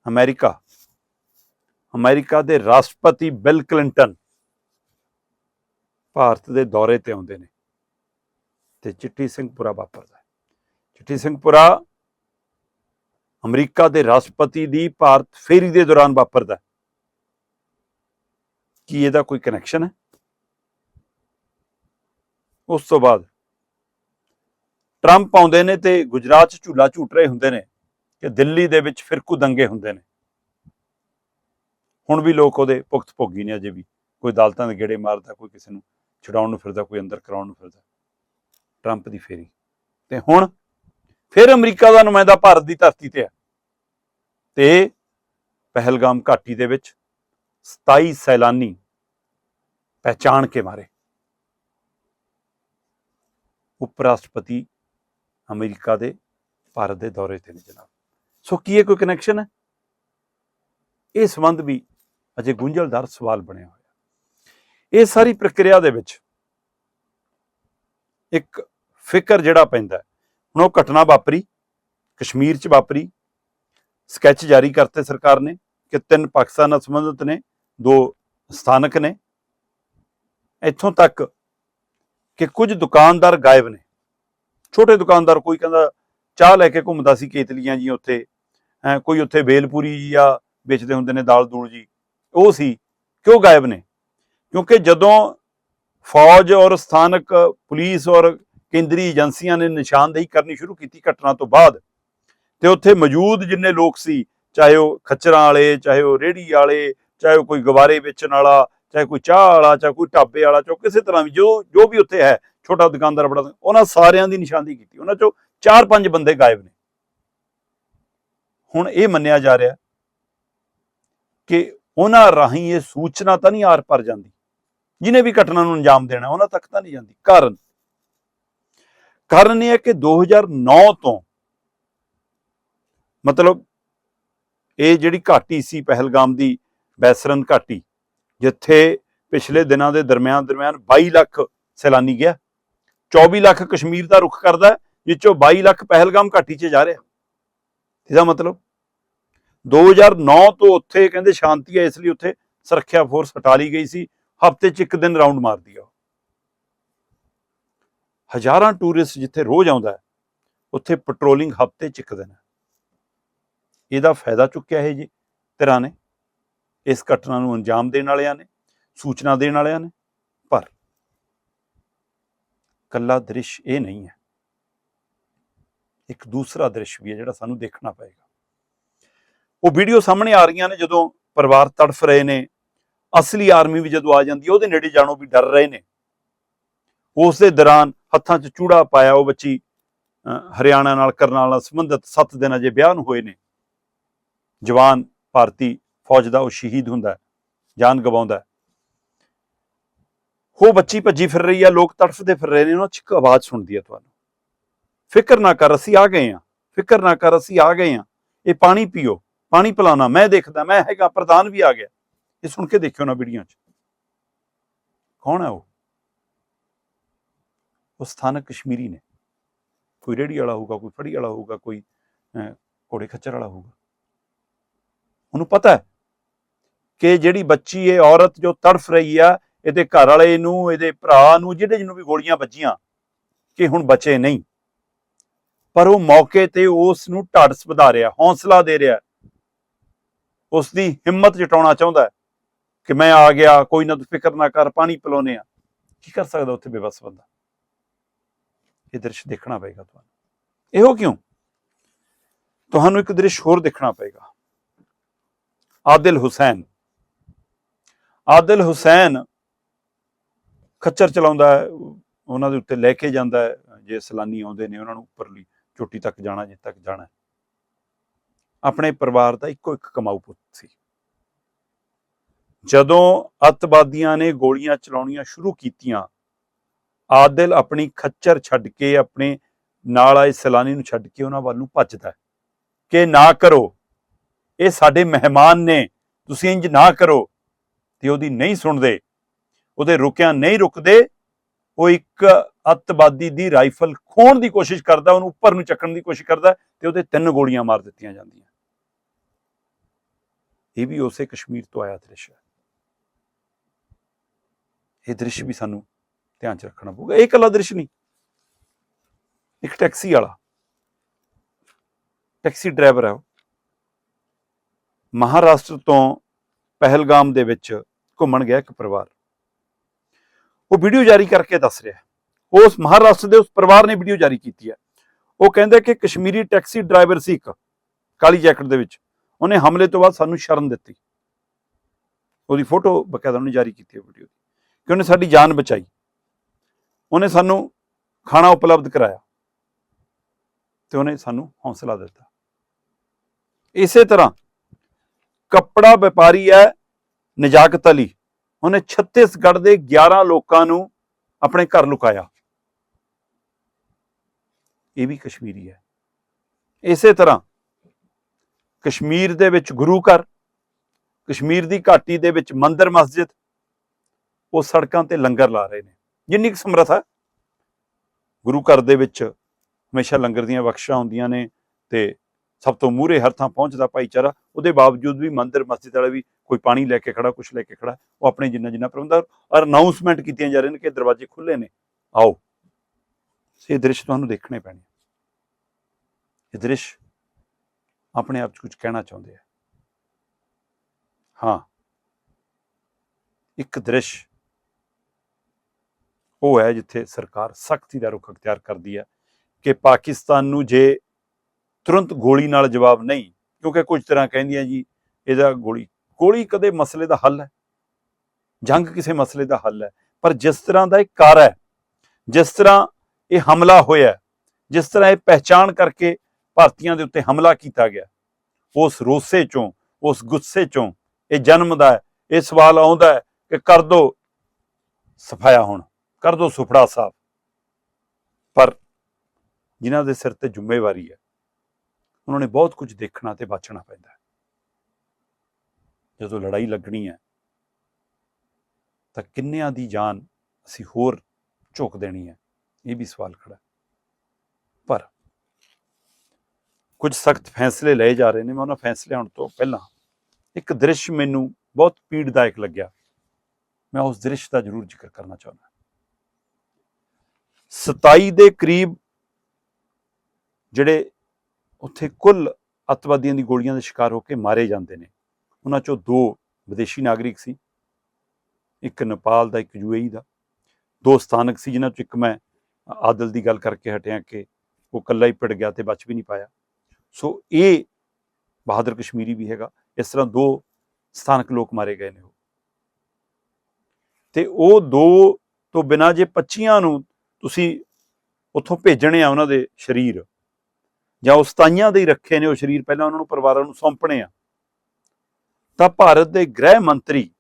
ਅਮਰੀਕਾ ਅਮਰੀਕਾ ਦੇ ਰਾਸ਼ਟਰਪਤੀ ਬਿਲ ਕਲਿੰਟਨ ਭਾਰਤ ਦੇ ਦੌਰੇ ਤੇ ਆਉਂਦੇ ਨੇ ਤੇ ਚਿੱਟੀ ਸਿੰਘਪੁਰਾ ਵਾਪਰਦਾ ਹੈ। ਚਿੱਟੀ ਸਿੰਘਪੁਰਾ ਅਮਰੀਕਾ ਦੇ ਰਾਸ਼ਟਰਪਤੀ ਦੀ ਭਾਰਤ ਫੇਰੀ ਦੇ ਦੌਰਾਨ ਵਾਪਰਦਾ ਕੀ ਇਹਦਾ ਕੋਈ ਕਨੈਕਸ਼ਨ ਹੈ? ਉਸ ਤੋਂ ਬਾਅਦ ਟਰੰਪ ਆਉਂਦੇ ਨੇ ਤੇ ਗੁਜਰਾਤ 'ਚ ਝੂਲਾ ਝੂਟ ਰਹੇ ਹੁੰਦੇ ਨੇ ਕਿ ਦਿੱਲੀ ਦੇ ਵਿੱਚ ਫਿਰਕੂ ਦੰਗੇ ਹੁੰਦੇ ਨੇ। ਹੁਣ ਵੀ ਲੋਕ ਉਹਦੇ ਪੁਖਤ ਭੋਗੀ ਨੇ ਅਜੇ ਵੀ। ਕੋਈ ਅਦਾਲਤਾਂ ਦੇ ਗੇੜੇ ਮਾਰਦਾ, ਕੋਈ ਕਿਸੇ ਨੂੰ ਛਡਾਉਣ ਨੂੰ ਫਿਰਦਾ, ਕੋਈ ਅੰਦਰ ਕਰਾਉਣ ਨੂੰ ਫਿਰਦਾ। ਟਰੰਪ ਦੀ ਫੇਰੀ। ਤੇ ਹੁਣ ਫਿਰ ਅਮਰੀਕਾ ਦਾ ਨੁਮਾਇੰਦਾ ਭਾਰਤ ਦੀ ਧਰਤੀ ਤੇ ਹੈ ਤੇ ਪਹਿਲਗਾਮ ਘਾਟੀ ਦੇ ਵਿੱਚ 27 ਸੈਲਾਨੀ ਪਹਿਚਾਣ ਕੇ ਮਾਰੇ। ਉਪ ਰਾਸ਼ਟਰਪਤੀ ਅਮਰੀਕਾ ਦੇ ਭਾਰਤ ਦੇ ਦੌਰੇ ਤੇ ਨੇ ਜਨਾਬ। ਸੋ ਕੀ ਇਹ ਕੋਈ ਕਨੈਕਸ਼ਨ ਹੈ? ਇਹ ਸੰਬੰਧ ਵੀ ਅਜੇ ਗੁੰਝਲਦਾਰ ਸਵਾਲ ਬਣਿਆ ਹੋਇਆ। ਇਹ ਸਾਰੀ ਪ੍ਰਕਿਰਿਆ ਦੇ ਵਿੱਚ ਇੱਕ ਫਿਕਰ ਜਿਹੜਾ ਪੈਂਦਾ ਹੁਣ ਉਹ ਘਟਨਾ ਵਾਪਰੀ, ਕਸ਼ਮੀਰ 'ਚ ਵਾਪਰੀ, ਸਕੈਚ ਜਾਰੀ ਕਰਤੇ ਸਰਕਾਰ ਨੇ ਕਿ ਤਿੰਨ ਪਾਕਿਸਤਾਨ ਨਾਲ ਸੰਬੰਧਿਤ ਨੇ, ਦੋ ਸਥਾਨਕ ਨੇ। ਇੱਥੋਂ ਤੱਕ ਕਿ ਕੁਝ ਦੁਕਾਨਦਾਰ ਗਾਇਬ ਨੇ। ਛੋਟੇ ਦੁਕਾਨਦਾਰ ਕੋਈ ਕਹਿੰਦਾ ਚਾਹ ਲੈ ਕੇ ਘੁੰਮਦਾ ਸੀ ਕੇਤਲੀਆਂ ਜੀ ਉੱਥੇ ਅਹ ਕੋਈ ਉੱਥੇ ਬੇਲਪੂਰੀ ਜੀ ਆ, ਵੇਚਦੇ ਹੁੰਦੇ ਨੇ ਦਾਲ ਦੂਲ ਜੀ। ਉਹ ਸੀ, ਕਿਉਂ ਗਾਇਬ ਨੇ? ਕਿਉਂਕਿ ਜਦੋਂ ਫੌਜ ਔਰ ਸਥਾਨਕ ਪੁਲਿਸ ਔਰ ਕੇਂਦਰੀ ਏਜੰਸੀਆਂ ਨੇ ਨਿਸ਼ਾਨਦੇਹੀ ਕਰਨੀ ਸ਼ੁਰੂ ਕੀਤੀ ਘਟਨਾ ਤੋਂ ਬਾਅਦ, ਤੇ ਉੱਥੇ ਮੌਜੂਦ ਜਿੰਨੇ ਲੋਕ ਸੀ, ਚਾਹੇ ਉਹ ਖੱਚਰਾਂ ਵਾਲੇ, ਚਾਹੇ ਉਹ ਰੇੜੀ ਵਾਲੇ, ਚਾਹੇ ਉਹ ਕੋਈ ਗਵਾਰੇ ਵੇਚਣ ਵਾਲਾ ਚਾਹੇ ਕੋਈ ਚਾਹ ਵਾਲਾ, ਚਾਹੇ ਕੋਈ ਢਾਬੇ ਵਾਲਾ, ਚਾਹੇ ਕਿਸੇ ਤਰ੍ਹਾਂ ਵੀ, ਜੋ ਜੋ ਵੀ ਉੱਥੇ ਹੈ, ਛੋਟਾ ਦੁਕਾਨਦਾਰ ਬੜਾ ਉਹਨਾਂ ਸਾਰਿਆਂ ਦੀ ਨਿਸ਼ਾਨਦੇਹੀ ਕੀਤੀ। ਉਹਨਾਂ ਚੋਂ ਚਾਰ ਪੰਜ ਬੰਦੇ ਗਾਇਬ ਨੇ। ਹੁਣ ਇਹ ਮੰਨਿਆ ਜਾ ਰਿਹਾ ਕਿ ਉਹਨਾਂ ਰਾਹੀਂ ਇਹ ਸੂਚਨਾ ਤਾਂ ਨਹੀਂ ਆਰ ਪਰ ਜਾਂਦੀ। ਜਿਨੇ ਵੀ ਘਟਨਾ ਨੂੰ ਅੰਜਾਮ ਦੇਣਾ, ਉਹਨਾਂ ਤੱਕ ਤਾਂ ਨਹੀਂ ਜਾਂਦੀ। ਕਾਰਨ? ਕਾਰਨ ਇਹ ਹੈ ਕਿ 2009 ਤੋਂ ਮਤਲਬ ਇਹ ਜਿਹੜੀ ਘਾਟੀ ਸੀ, ਪਹਿਲਗਾਮ ਦੀ ਬੈਸਰਨ ਘਾਟੀ ਜਿੱਥੇ ਪਿਛਲੇ ਦਿਨਾਂ ਦੇ ਦਰਮਿਆਨ ਦਰਮਿਆਨ 22 ਲੱਖ ਸੈਲਾਨੀ ਗਿਆ। 24 ਲੱਖ ਕਸ਼ਮੀਰ ਦਾ ਰੁਖ ਕਰਦਾ ਜਿਸ ਚੋਂ 22 ਲੱਖ ਪਹਿਲਗਾਮ ਘਾਟੀ 'ਚ ਜਾ ਰਿਹਾ। ਇਹਦਾ ਮਤਲਬ 2009 ਤੋਂ ਉੱਥੇ ਕਹਿੰਦੇ ਸ਼ਾਂਤੀ ਹੈ, ਇਸ ਲਈ ਉੱਥੇ ਸੁਰੱਖਿਆ ਫੋਰਸ ਹਟਾ ਲਈ ਗਈ ਸੀ। ਹਫ਼ਤੇ 'ਚ ਇੱਕ ਦਿਨ ਰਾਉਂਡ ਮਾਰਦੀ ਆ ਉਹ। ਹਜ਼ਾਰਾਂ ਟੂਰਿਸਟ ਜਿੱਥੇ ਰੋਜ਼ ਆਉਂਦਾ ਉੱਥੇ ਪੈਟਰੋਲਿੰਗ ਹਫ਼ਤੇ 'ਚ ਇੱਕ ਦਿਨ ਹੈ। ਇਹਦਾ ਫਾਇਦਾ ਚੁੱਕਿਆ ਇਹ ਜੀ, ਧਿਰਾਂ ਨੇ। ਇਸ ਘਟਨਾ ਨੂੰ ਅੰਜਾਮ ਦੇਣ ਵਾਲਿਆਂ ਨੇ, ਸੂਚਨਾ ਦੇਣ ਵਾਲਿਆਂ ਨੇ, ਪਰ ਕੱਲਾ ਦ੍ਰਿਸ਼ ਇਹ ਨਹੀਂ ਹੈ। ਇੱਕ ਦੂਸਰਾ ਦ੍ਰਿਸ਼ ਵੀ ਹੈ ਜਿਹੜਾ ਸਾਨੂੰ ਦੇਖਣਾ ਪਏਗਾ। ਉਹ ਵੀਡੀਓ ਸਾਹਮਣੇ ਆ ਰਹੀਆਂ ਨੇ ਜਦੋਂ ਪਰਿਵਾਰ ਤੜਫ ਰਹੇ ਨੇ, ਅਸਲੀ ਆਰਮੀ ਵੀ ਜਦੋਂ ਆ ਜਾਂਦੀ ਹੈ, ਉਹਦੇ ਨੇੜੇ ਜਾਣੋ ਵੀ ਡਰ ਰਹੇ ਨੇ। ਉਸ ਦੇ ਦੌਰਾਨ ਹੱਥਾਂ 'ਚ ਚੂੜਾ ਪਾਇਆ, ਉਹ ਬੱਚੀ ਹਰਿਆਣਾ ਨਾਲ ਕਰਨਾਲ ਨਾਲ ਸੰਬੰਧਿਤ 7 ਦਿਨ ਅਜੇ ਵਿਆਹ ਨੂੰ ਹੋਏ ਨੇ। ਜਵਾਨ ਭਾਰਤੀ ਫੌਜ ਦਾ ਉਹ ਸ਼ਹੀਦ ਹੁੰਦਾ ਜਾਨ ਗਵਾਉਂਦਾ ਹੈ। ਬੱਚੀ ਭੱਜੀ ਫਿਰ ਰਹੀ ਆ ਲੋਕ ਤੜਫਦੇ ਫਿਰ ਰਹੇ ਨੇ ਉਹਨਾਂ 'ਚ ਇੱਕ ਆਵਾਜ਼ ਸੁਣਦੀ ਹੈ ਤੁਹਾਨੂੰ। ਫਿਕਰ ਨਾ ਕਰ ਅਸੀਂ ਆ ਗਏ ਆ ਫਿਕਰ ਨਾ ਕਰ ਅਸੀਂ ਆ ਗਏ ਆ ਇਹ ਪਾਣੀ ਪੀਓ ਪਾਣੀ ਪਿਲਾਉਣਾ ਮੈਂ ਦੇਖਦਾ ਮੈਂ ਹੈਗਾ ਪ੍ਰਧਾਨ ਵੀ ਆ ਗਿਆ। ਇਹ ਸੁਣ ਕੇ ਦੇਖਿਓ ਨਾ ਵੀਡੀਓ 'ਚ। ਕੌਣ ਹੈ ਉਹ? ਉਹ ਸਥਾਨਕ ਕਸ਼ਮੀਰੀ ਨੇ। ਕੋਈ ਰੇੜੀ ਵਾਲਾ ਹੋਊਗਾ ਕੋਈ ਫੜੀ ਵਾਲਾ ਹੋਊਗਾ ਕੋਈ ਅਹ, ਘੋੜੇ ਖੱਚਰ ਵਾਲਾ ਹੋਊਗਾ। ਉਹਨੂੰ ਪਤਾ ਹੈ ਕਿ ਜਿਹੜੀ ਬੱਚੀ ਇਹ ਔਰਤ ਜੋ ਤੜਫ ਰਹੀ ਆ, ਇਹਦੇ ਘਰ ਵਾਲੇ ਨੂੰ, ਇਹਦੇ ਭਰਾ ਨੂੰ, ਜਿਹੜੇ ਜਿਹਨੂੰ ਵੀ ਗੋਲੀਆਂ ਵੱਜੀਆਂ, ਕਿ ਹੁਣ ਬਚੇ ਨਹੀਂ। ਪਰ ਉਹ ਮੌਕੇ ਤੇ ਉਸ ਨੂੰ ਢਾੜਸ ਵਧਾ ਰਿਹਾ ਹੌਸਲਾ ਦੇ ਰਿਹਾ। ਉਸ ਦੀ ਹਿੰਮਤ ਜਟਾਉਣਾ ਚਾਹੁੰਦਾ ਕਿ ਮੈਂ ਆ ਗਿਆ, ਕੋਈ ਨਾ ਤੂੰ ਫਿਕਰ ਨਾ ਕਰ, ਪਾਣੀ ਪਿਲਾਉਨੇ ਆ ਕੀ ਕਰ ਸਕਦਾ ਉੱਥੇ ਬੇਵਸ ਬੰਦਾ? ਇਹ ਦ੍ਰਿਸ਼ ਦੇਖਣਾ ਪਏਗਾ ਤੁਹਾਨੂੰ। ਇਹੋ ਕਿਉਂ? ਤੁਹਾਨੂੰ ਇੱਕ ਦ੍ਰਿਸ਼ ਹੋਰ ਦੇਖਣਾ ਪਏਗਾ। ਆਦਿਲ ਹੁਸੈਨ। ਆਦਿਲ ਹੁਸੈਨ ਖੱਚਰ ਚਲਾਉਂਦਾ ਹੈ, ਉਹਨਾਂ ਦੇ ਉੱਤੇ ਲੈ ਕੇ ਜਾਂਦਾ ਹੈ, ਜੇ ਸਲਾਨੀ ਆਉਂਦੇ ਨੇ ਉਹਨਾਂ ਨੂੰ ਉੱਪਰਲੀ ਚੋਟੀ ਤੱਕ ਜਾਣਾ, ਜਿੱਥੇ ਤੱਕ ਜਾਣਾ ਆਪਣੇ ਪਰਿਵਾਰ ਦਾ ਇੱਕੋ ਇੱਕ ਕਮਾਊ ਪੁੱਤ ਸੀ। ਜਦੋਂ ਅੱਤਵਾਦੀਆਂ ਨੇ ਗੋਲੀਆਂ ਚਲਾਉਣੀਆਂ ਸ਼ੁਰੂ ਕੀਤੀਆਂ, ਆਦਿਲ ਆਪਣੀ ਖੱਚਰ ਛੱਡ ਕੇ ਆਪਣੇ ਨਾਲ ਆਏ ਸੈਲਾਨੀ ਨੂੰ ਛੱਡ ਕੇ ਉਹਨਾਂ ਵੱਲ ਨੂੰ ਭੱਜਦਾ ਕਿ ਨਾ ਕਰੋ, ਇਹ ਸਾਡੇ ਮਹਿਮਾਨ ਨੇ, ਤੁਸੀਂ ਇੰਜ ਨਾ ਕਰੋ। ਤੇ ਉਹਦੀ ਨਹੀਂ ਸੁਣਦੇ, ਉਹਦੇ ਰੁਕਿਆ ਨਹੀਂ ਰੁਕਦੇ, ਉਹ ਇੱਕ ਅੱਤਵਾਦੀ ਦੀ ਰਾਈਫਲ ਖੋਣ ਦੀ ਕੋਸ਼ਿਸ਼ ਕਰਦਾ, ਉਹਨੂੰ ਉੱਪਰ ਨੂੰ ਚੱਕਣ ਦੀ ਕੋਸ਼ਿਸ਼ ਕਰਦਾ ਤੇ ਉਹਦੇ ਤਿੰਨ ਗੋਲੀਆਂ ਮਾਰ ਦਿੱਤੀਆਂ ਜਾਂਦੀਆਂ। ਇਹ ਵੀ ਉਸੇ ਕਸ਼ਮੀਰ ਤੋਂ ਆਇਆ ਦ੍ਰਿਸ਼ ਹੈ। ਇਹ ਦ੍ਰਿਸ਼ ਵੀ ਸਾਨੂੰ ਧਿਆਨ ਚ ਰੱਖਣਾ ਪਊਗਾ। ਇਹ ਇਕੱਲਾ ਦ੍ਰਿਸ਼ ਨਹੀਂ। ਇੱਕ ਟੈਕਸੀ ਵਾਲਾ। ਟੈਕਸੀ ਡਰਾਈਵਰ ਹੈ ਉਹ। ਮਹਾਰਾਸ਼ਟਰ ਤੋਂ ਪਹਿਲਗਾਮ ਦੇ ਵਿੱਚ ਘੁੰਮਣ ਗਿਆ ਇੱਕ ਪਰਿਵਾਰ। ਉਹ ਵੀਡੀਓ ਜਾਰੀ ਕਰਕੇ ਦੱਸ ਰਿਹਾ ਉਸ ਮਹਾਰਾਸ਼ਟਰ ਦੇ ਉਸ ਪਰਿਵਾਰ ਨੇ ਵੀਡੀਓ ਜਾਰੀ ਕੀਤੀ ਹੈ। ਉਹ ਕਹਿੰਦੇ ਕਿ ਕਸ਼ਮੀਰੀ ਟੈਕਸੀ ਡਰਾਈਵਰ ਸੀ ਇੱਕ, ਕਾਲੀ ਜੈਕਟ ਦੇ ਵਿੱਚ। ਉਹਨੇ ਹਮਲੇ ਤੋਂ ਬਾਅਦ ਸਾਨੂੰ ਸ਼ਰਨ ਦਿੱਤੀ। ਉਹਦੀ ਫੋਟੋ ਬਕਾਇਦਾ ਉਹਨੇ ਜਾਰੀ ਕੀਤੀ ਹੈ ਵੀਡੀਓ ਕਿ ਉਹਨੇ ਸਾਡੀ ਜਾਨ ਬਚਾਈ। ਉਹਨੇ ਸਾਨੂੰ ਖਾਣਾ ਉਪਲਬਧ ਕਰਾਇਆ। ਤੇ ਉਹਨੇ ਸਾਨੂੰ ਹੌਸਲਾ ਦਿੱਤਾ। ਇਸੇ ਤਰ੍ਹਾਂ ਕੱਪੜਾ ਵਪਾਰੀ ਹੈ ਨਜਾਕਤ ਅਲੀ। ਉਹਨੇ ਛੱਤੀਸਗੜ੍ਹ ਦੇ 11 ਲੋਕਾਂ ਨੂੰ ਆਪਣੇ ਘਰ ਲੁਕਾਇਆ। ਇਹ ਵੀ ਕਸ਼ਮੀਰੀ ਹੈ। ਇਸੇ ਤਰ੍ਹਾਂ ਕਸ਼ਮੀਰ ਦੇ ਵਿੱਚ ਗੁਰੂ ਘਰ, ਕਸ਼ਮੀਰ ਦੀ ਘਾਟੀ ਦੇ ਵਿੱਚ ਮੰਦਰ ਮਸਜਿਦ, ਉਹ ਸੜਕਾਂ ਤੇ ਲੰਗਰ ਲਾ ਰਹੇ ਨੇ। ਜਿੰਨੀ ਕੁ ਸਮਰੱਥਾ ਗੁਰੂ ਘਰ ਦੇ ਵਿੱਚ ਹਮੇਸ਼ਾ ਲੰਗਰ ਦੀਆਂ ਬਖਸ਼ਾਂ ਹੁੰਦੀਆਂ ਨੇ ਤੇ ਸਭ ਤੋਂ ਮੂਹਰੇ ਹਰ ਥਾਂ ਪਹੁੰਚਦਾ ਭਾਈਚਾਰਾ। ਉਹਦੇ ਬਾਵਜੂਦ ਵੀ ਮੰਦਰ, ਮਸਜਿਦ ਵਾਲੇ ਵੀ ਕੋਈ ਪਾਣੀ ਲੈ ਕੇ ਖੜਾ ਕੁਝ ਲੈ ਕੇ ਖੜਾ, ਉਹ ਆਪਣੇ ਜਿੰਨਾ ਜਿੰਨਾ ਪ੍ਰਬੰਧ ਔਰ ਅਨਾਉਂਸਮੈਂਟ ਕੀਤੀਆਂ ਜਾ ਰਹੀਆਂ ਨੇ ਕਿ ਦਰਵਾਜ਼ੇ ਖੁੱਲੇ ਨੇ। ਆਓ। ਇਹ ਦ੍ਰਿਸ਼ ਤੁਹਾਨੂੰ ਦੇਖਣੇ ਪੈਣੇ ਇਹ ਦ੍ਰਿਸ਼ ਆਪਣੇ ਆਪ 'ਚ ਕੁਝ ਕਹਿਣਾ ਚਾਹੁੰਦੇ ਆ। ਹਾਂ। ਇੱਕ ਦ੍ਰਿਸ਼ ਉਹ ਹੈ ਜਿੱਥੇ ਸਰਕਾਰ ਸਖਤੀ ਦਾ ਰੁਖ ਅਖਤਿਆਰ ਕਰਦੀ ਹੈ ਕਿ ਪਾਕਿਸਤਾਨ ਨੂੰ ਜੇ ਤੁਰੰਤ ਗੋਲੀ ਨਾਲ ਜਵਾਬ ਨਹੀਂ, ਕਿਉਂਕਿ ਕੁਝ ਤਰ੍ਹਾਂ ਕਹਿੰਦੀਆਂ ਜੀ, ਇਹਦਾ ਗੋਲੀ ਗੋਲੀ ਕਦੇ ਮਸਲੇ ਦਾ ਹੱਲ ਹੈ। ਜੰਗ ਕਿਸੇ ਮਸਲੇ ਦਾ ਹੱਲ ਹੈ। ਪਰ ਜਿਸ ਤਰ੍ਹਾਂ ਦਾ ਇਹ ਕਾਰ ਹੈ, ਜਿਸ ਤਰ੍ਹਾਂ ਇਹ ਹਮਲਾ ਹੋਇਆ ਜਿਸ ਤਰ੍ਹਾਂ ਇਹ ਪਹਿਚਾਣ ਕਰਕੇ ਭਾਰਤੀਆਂ ਦੇ ਉੱਤੇ ਹਮਲਾ ਕੀਤਾ ਗਿਆ, ਉਸ ਰੋਸੇ ਚੋਂ, ਉਸ ਗੁੱਸੇ ਚੋਂ ਇਹ ਜਨਮਦਾ ਹੈ, ਇਹ ਸਵਾਲ ਆਉਂਦਾ ਹੈ ਕਿ ਕਰ ਦੋ ਸਫਾਇਆ ਹੁਣ, ਕਰ ਦੋ ਸੁਫੜਾ ਸਾਫ਼ ਪਰ ਜਿਨ੍ਹਾਂ ਦੇ ਸਿਰ ਤੇ ਜ਼ਿੰਮੇਵਾਰੀ ਹੈ, ਉਹਨਾਂ ਨੇ ਬਹੁਤ ਕੁਝ ਦੇਖਣਾ ਤੇ ਬਚਣਾ ਪੈਂਦਾ ਹੈ। ਜਦੋਂ ਲੜਾਈ ਲੱਗਣੀ ਹੈ, ਤਾਂ ਕਿੰਨਿਆਂ ਦੀ ਜਾਨ ਅਸੀਂ ਹੋਰ ਝੋਕ ਦੇਣੀ ਹੈ? ਇਹ ਵੀ ਸਵਾਲ ਖੜਾ ਪਰ ਕੁਝ ਸਖਤ ਫੈਸਲੇ ਲਏ ਜਾ ਰਹੇ ਨੇ, ਮੈਂ ਉਹਨਾਂ ਫੈਸਲੇ ਆਉਣ ਤੋਂ ਪਹਿਲਾਂ ਇੱਕ ਦ੍ਰਿਸ਼ ਮੈਨੂੰ ਬਹੁਤ ਪੀੜਦਾਇਕ ਲੱਗਿਆ। ਮੈਂ ਉਸ ਦ੍ਰਿਸ਼ ਦਾ ਜ਼ਰੂਰ ਜ਼ਿਕਰ ਕਰਨਾ ਚਾਹੁੰਦਾ 27 ਦੇ ਕਰੀਬ ਜਿਹੜੇ ਉੱਥੇ ਕੁੱਲ ਅੱਤਵਾਦੀਆਂ ਦੀ ਗੋਲੀਆਂ ਦੇ ਸ਼ਿਕਾਰ ਹੋ ਕੇ ਮਾਰੇ ਜਾਂਦੇ ਨੇ ਉਹਨਾਂ ਚੋਂ ਦੋ ਵਿਦੇਸ਼ੀ ਨਾਗਰਿਕ ਸੀ। ਇੱਕ ਨੇਪਾਲ ਦਾ, ਇੱਕ ਯੂਏਈ ਦਾ। ਦੋ ਸਥਾਨਕ ਸੀ, ਜਿਨ੍ਹਾਂ ਚੋਂ ਇੱਕ ਮੈਂ ਆਦਲ ਦੀ ਗੱਲ ਕਰਕੇ ਹਟਿਆ ਕਿ ਉਹ ਇਕੱਲਾ ਹੀ ਪਿੜ ਗਿਆ ਤੇ ਬਚ ਵੀ ਨਹੀਂ ਪਾਇਆ। ਸੋ ਇਹ ਬਹਾਦਰ ਕਸ਼ਮੀਰੀ ਵੀ ਹੈਗਾ। ਇਸ ਤਰ੍ਹਾਂ ਦੋ ਸਥਾਨਕ ਲੋਕ ਮਾਰੇ ਗਏ ਨੇ ਉਹ। ਤੇ ਉਹ ਦੋ ਤੋਂ ਬਿਨਾਂ ਜੇ 25 ਨੂੰ ਤੁਸੀਂ ਉੱਥੋਂ ਭੇਜਣੇ ਆ ਉਹਨਾਂ ਦੇ ਸਰੀਰ, ਜਾਂ ਉਹ ਸਤਾਈਆਂ ਦੇ ਹੀ ਰੱਖੇ ਨੇ ਉਹ ਸਰੀਰ, ਪਹਿਲਾਂ ਉਹਨਾਂ ਨੂੰ ਪਰਿਵਾਰਾਂ ਨੂੰ ਸੌਂਪਣੇ ਆ। ਤਾਂ ਭਾਰਤ ਦੇ ਗ੍ਰਹਿ ਮੰਤਰੀ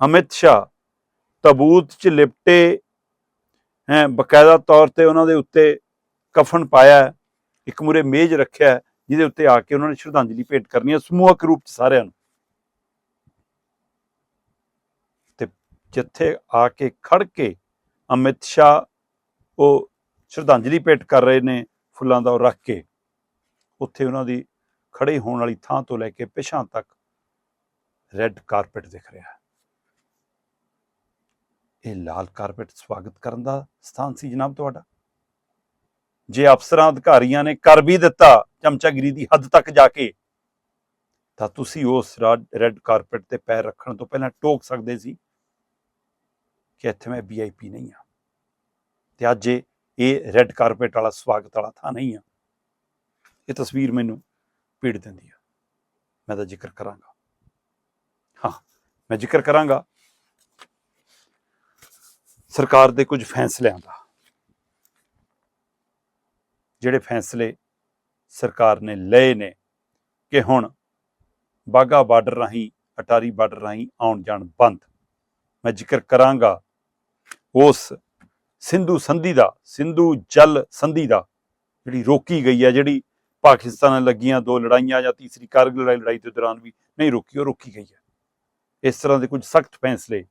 ਅਮਿਤ ਸ਼ਾਹ ਤਬੂਤ 'ਚ ਲਿਪਟੇ, ਹੈ, ਬਕਾਇਦਾ ਤੌਰ ਤੇ ਉਹਨਾਂ ਦੇ ਉੱਤੇ ਕਫਨ ਪਾਇਆ ਇੱਕ ਮੂਰੇ ਮੇਜ਼ ਰੱਖਿਆ ਜਿਹਦੇ ਉੱਤੇ ਆ ਕੇ ਉਹਨਾਂ ਨੇ ਸ਼ਰਧਾਂਜਲੀ ਭੇਟ ਕਰਨੀ ਹੈ ਸਮੂਹਕ ਰੂਪ 'ਚ ਸਾਰਿਆਂ ਨੂੰ। ਤੇ ਜਿੱਥੇ ਆ ਕੇ ਖੜ ਕੇ ਅਮਿਤ ਸ਼ਾਹ ਉਹ ਸ਼ਰਧਾਂਜਲੀ ਭੇਟ ਕਰ ਰਹੇ ਨੇ ਫੁੱਲਾਂ ਦਾ ਉਹ ਰੱਖ ਕੇ, ਉੱਥੇ ਉਹਨਾਂ ਦੀ ਖੜੇ ਹੋਣ ਵਾਲੀ ਥਾਂ ਤੋਂ ਲੈ ਕੇ ਪਿਛਾਂ ਤੱਕ ਰੈੱਡ ਕਾਰਪੇਟ ਦਿਖ ਰਿਹਾ ਹੈ। ਇਹ ਲਾਲ ਕਾਰਪੇਟ ਸਵਾਗਤ ਕਰਨ ਦਾ ਸਥਾਨ ਸੀ ਜਨਾਬ ਤੁਹਾਡਾ? ਜੇ ਅਫਸਰਾਂ, ਅਧਿਕਾਰੀਆਂ ਨੇ ਕਰ ਵੀ ਦਿੱਤਾ ਚਮਚਾਗਿਰੀ ਦੀ ਹੱਦ ਤੱਕ ਜਾ ਕੇ, ਤਾਂ ਤੁਸੀਂ ਉਸ ਰੈੱਡ ਕਾਰਪੇਟ ਤੇ ਪੈਰ ਰੱਖਣ ਤੋਂ ਪਹਿਲਾਂ ਟੋਕ ਸਕਦੇ ਸੀ ਕਿ ਇੱਥੇ ਮੈਂ ਵੀਆਈਪੀ ਨਹੀਂ ਆ ਤੇ ਅੱਜ ਇਹ ਰੈੱਡ ਕਾਰਪੇਟ ਵਾਲਾ ਸਵਾਗਤ ਵਾਲਾ ਥਾਂ ਨਹੀਂ ਆ। ਇਹ ਤਸਵੀਰ ਮੈਨੂੰ ਪੀੜ ਦਿੰਦੀ ਆ। ਮੈਂ ਤਾਂ ਜ਼ਿਕਰ ਕਰਾਂਗਾ। ਹਾਂ, ਮੈਂ ਜ਼ਿਕਰ ਕਰਾਂਗਾ। ਸਰਕਾਰ ਦੇ ਕੁਝ ਫੈਸਲਿਆਂ ਦਾ। ਜਿਹੜੇ ਫੈਸਲੇ ਸਰਕਾਰ ਨੇ ਲਏ ਨੇ ਕਿ ਹੁਣ ਬਾਗਾ ਬਾਰਡਰ ਰਾਹੀਂ, ਅਟਾਰੀ ਬਾਰਡਰ ਰਾਹੀਂ ਆਉਣ ਜਾਣ ਬੰਦ। ਮੈਂ ਜ਼ਿਕਰ ਕਰਾਂਗਾ ਉਸ ਸਿੰਧੂ ਸੰਧੀ ਦਾ, ਸਿੰਧੂ ਜਲ ਸੰਧੀ ਦਾ ਜਿਹੜੀ ਰੋਕੀ ਗਈ ਹੈ, ਜਿਹੜੀ ਪਾਕਿਸਤਾਨ ਨਾਲ ਲੱਗੀਆਂ ਦੋ ਲੜਾਈਆਂ ਜਾਂ ਤੀਸਰੀ ਕਾਰਗਿਲ ਲੜਾਈ ਲੜਾਈ ਦੇ ਦੌਰਾਨ ਵੀ ਨਹੀਂ ਰੋਕੀ, ਉਹ ਰੋਕੀ ਗਈ ਹੈ। ਇਸ ਤਰ੍ਹਾਂ ਦੇ ਕੁਝ ਸਖਤ ਫੈਸਲੇ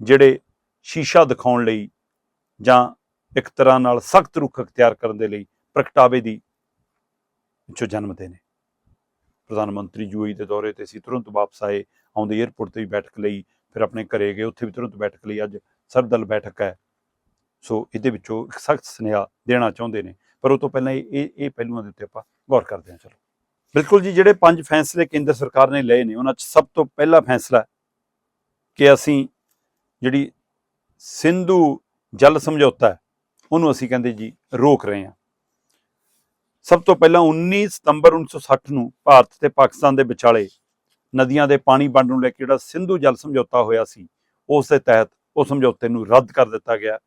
ਜਿਹੜੇ ਸ਼ੀਸ਼ਾ ਦਿਖਾਉਣ ਲਈ ਜਾਂ ਇੱਕ ਤਰ੍ਹਾਂ ਨਾਲ ਸਖਤ ਰੁਖ ਅਖਤਿਆਰ ਕਰਨ ਦੇ ਲਈ ਪ੍ਰਗਟਾਵੇ ਦੀ ਜੋ ਜਨਮਦੇ ਨੇ। ਪ੍ਰਧਾਨ ਮੰਤਰੀ ਯੂਏਈ ਦੇ ਦੌਰੇ ਤੇ ਅਸੀਂ ਤੁਰੰਤ ਵਾਪਸ ਆਏ, ਆਉਂਦੇ 에ਅਰਪੋਰਟ ਤੇ ਵੀ ਬੈਠਕ ਲਈ, ਫਿਰ ਆਪਣੇ ਘਰੇ ਗਏ, ਉੱਥੇ ਵੀ ਤੁਰੰਤ ਬੈਠਕ ਲਈ, ਅੱਜ ਸਰਬਦਲ ਬੈਠਕ ਹੈ। ਸੋ ਇਹਦੇ ਵਿੱਚੋਂ ਇੱਕ ਸਖਤ ਸੁਨੇਹਾ ਦੇਣਾ ਚਾਹੁੰਦੇ ਨੇ, ਪਰ ਉਹ ਤੋਂ ਪਹਿਲਾਂ ਇਹ ਇਹ ਇਹ ਪਹਿਲੂਆਂ ਦੇ ਉੱਤੇ ਆਪਾਂ ਗੌਰ ਕਰਦੇ ਹਾਂ, ਚਲੋ। ਬਿਲਕੁਲ ਜੀ, ਜਿਹੜੇ ਪੰਜ ਫੈਸਲੇ ਕੇਂਦਰ ਸਰਕਾਰ ਨੇ ਲਏ ਨੇ, ਉਹਨਾਂ 'ਚ ਸਭ ਤੋਂ ਪਹਿਲਾ ਫੈਸਲਾ ਕਿ ਅਸੀਂ ਜਿਹੜੀ ਸਿੰਧੂ ਜਲ ਸਮਝੌਤਾ ਹੈ, ਉਹਨੂੰ ਅਸੀਂ ਕਹਿੰਦੇ ਜੀ ਰੋਕ ਰਹੇ ਹਾਂ। ਸਭ ਤੋਂ ਪਹਿਲਾਂ 19 ਸਤੰਬਰ 1960 ਨੂੰ ਭਾਰਤ ਤੇ ਪਾਕਿਸਤਾਨ ਦੇ ਵਿਚਾਲੇ ਨਦੀਆਂ ਦੇ ਪਾਣੀ ਵੰਡ ਨੂੰ ਲੈ ਕੇ ਜਿਹੜਾ ਸਿੰਧੂ ਜਲ ਸਮਝੌਤਾ ਹੋਇਆ ਸੀ, ਉਸ ਦੇ ਤਹਿਤ ਉਹ ਸਮਝੌਤੇ ਨੂੰ ਰੱਦ ਕਰ ਦਿੱਤਾ ਗਿਆ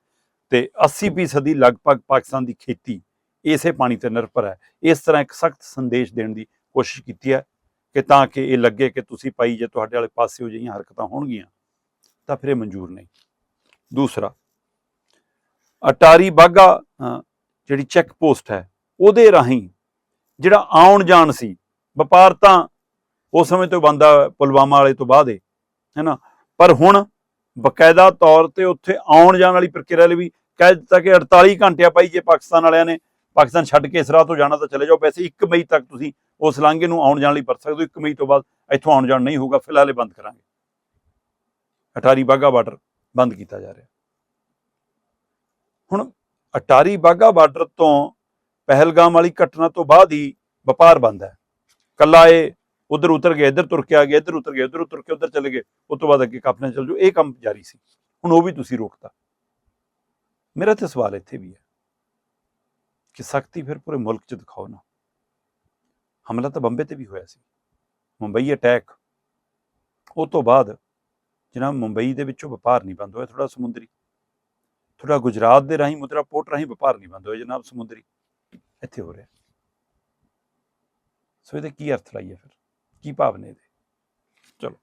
ਤੇ 80 ਫੀਸਦੀ ਲਗਭਗ ਪਾਕਿਸਤਾਨ ਦੀ ਖੇਤੀ ਇਸੇ ਪਾਣੀ ਤੇ ਨਿਰਭਰ ਹੈ। ਇਸ ਤਰ੍ਹਾਂ ਇੱਕ ਸਖਤ ਸੰਦੇਸ਼ ਦੇਣ ਦੀ ਕੋਸ਼ਿਸ਼ ਕੀਤੀ ਹੈ ਕਿ ਤਾਂ ਕਿ ਇਹ ਲੱਗੇ ਕਿ ਤੁਸੀਂ ਭਾਈ ਜੇ ਤੁਹਾਡੇ ਵਾਲੇ ਪਾਸੇ ਹੋ ਜਿਹੀਆਂ ਹਰਕਤਾਂ ਹੋਣਗੀਆਂ, ਤਾਂ ਫਿਰ ਇਹ ਮਨਜ਼ੂਰ ਨਹੀਂ। ਦੂਸਰਾ, ਅਟਾਰੀ ਬਾਗਾ ਜਿਹੜੀ ਚੈੱਕ ਪੋਸਟ ਹੈ, ਉਹਦੇ ਰਾਹੀਂ ਜਿਹੜਾ ਆਉਣ ਜਾਣ ਸੀ, ਵਪਾਰ ਤਾਂ ਉਸ ਸਮੇਂ ਤੋਂ ਬੰਦਾ ਪੁਲਵਾਮਾ ਵਾਲੇ ਤੋਂ ਬਾਅਦ ਹੈ ਹੈਨਾ? ਪਰ ਹੁਣ ਬਕਾਇਦਾ ਤੌਰ ਤੇ ਉੱਥੇ ਆਉਣ ਜਾਣ ਵਾਲੀ ਪ੍ਰਕਿਰਿਆ ਲਈ ਵੀ ਕਹਿ ਦਿੱਤਾ ਕਿ 48 ਘੰਟਿਆਂ ਪਾਈ ਜੇ ਪਾਕਿਸਤਾਨ ਵਾਲਿਆਂ ਨੇ ਪਾਕਿਸਤਾਨ ਛੱਡ ਕੇ ਇਸ ਰਾਹ ਤੋਂ ਜਾਣਾ ਤਾਂ ਚਲੇ ਜਾਓ। ਵੈਸੇ 1 ਮਈ ਤੱਕ ਤੁਸੀਂ ਉਸ ਲਾਂਘੇ ਨੂੰ ਆਉਣ ਜਾਣ ਲਈ ਵਰਤ ਸਕਦੇ ਹੋ। 1 ਮਈ ਤੋਂ ਬਾਅਦ ਇੱਥੋਂ ਆਉਣ ਜਾਣ ਨਹੀਂ ਹੋਊਗਾ। ਫਿਲਹਾਲ ਇਹ ਬੰਦ ਕਰਾਂਗੇ। ਅਟਾਰੀ ਬਾਗਾ ਬਾਰਡਰ ਬੰਦ ਕੀਤਾ ਜਾ ਰਿਹਾ। ਹੁਣ ਅਟਾਰੀ ਬਾਗਾ ਬਾਰਡਰ ਤੋਂ ਪਹਿਲਗਾਮ ਵਾਲੀ ਘਟਨਾ ਤੋਂ ਬਾਅਦ ਹੀ ਵਪਾਰ ਬੰਦ ਹੈ। ਕੱਲਾ ਇਹ ਉਧਰ ਉਤਰ ਗਏ, ਇੱਧਰ ਤੁਰ ਕੇ ਆ ਗਏ, ਇੱਧਰ ਉਤਰ ਗਏ, ਉੱਧਰ ਉਤਰ ਕੇ ਉੱਧਰ ਚਲੇ ਗਏ ਉਸ ਤੋਂ ਬਾਅਦ ਅੱਗੇ ਕਾਪਨੇ ਚੱਲ ਜਾਓ। ਇਹ ਕੰਮ ਜਾਰੀ ਸੀ। ਹੁਣ ਉਹ ਵੀ ਤੁਸੀਂ ਰੋਕਤਾ। ਮੇਰਾ ਤੇ ਸਵਾਲ ਇੱਥੇ ਵੀ ਹੈ। ਕਿ ਸਖਤੀ ਫਿਰ ਪੂਰੇ ਮੁਲਕ 'ਚ ਦਿਖਾਓ ਨਾ। ਹਮਲਾ ਤਾਂ ਬੰਬੇ ਤੇ ਵੀ ਹੋਇਆ ਸੀ। ਮੁੰਬਈ ਅਟੈਕ ਉਹ ਤੋਂ ਬਾਅਦ ਜਨਾਬ ਮੁੰਬਈ ਦੇ ਵਿੱਚੋਂ ਵਪਾਰ ਨਹੀਂ ਬੰਦ ਹੋਇਆ ਥੋੜਾ ਸਮੁੰਦਰੀ। ਥੋੜਾ ਗੁਜਰਾਤ ਦੇ ਰਾਹੀਂ ਮੁਦਰਾ ਪੋਰਟ ਰਾਹੀਂ ਵਪਾਰ ਨਹੀਂ ਬੰਦ ਹੋਇਆ ਜਨਾਬ ਸਮੁੰਦਰੀ। ਇੱਥੇ ਹੋ ਰਿਹਾ। ਸੋ ਇਹਦੇ ਕੀ ਅਰਥ ਲਾਈਏ ਫਿਰ? ਕੀ ਭਾਵ ਨੇ ਇਹਦੇ? ਚਲੋ।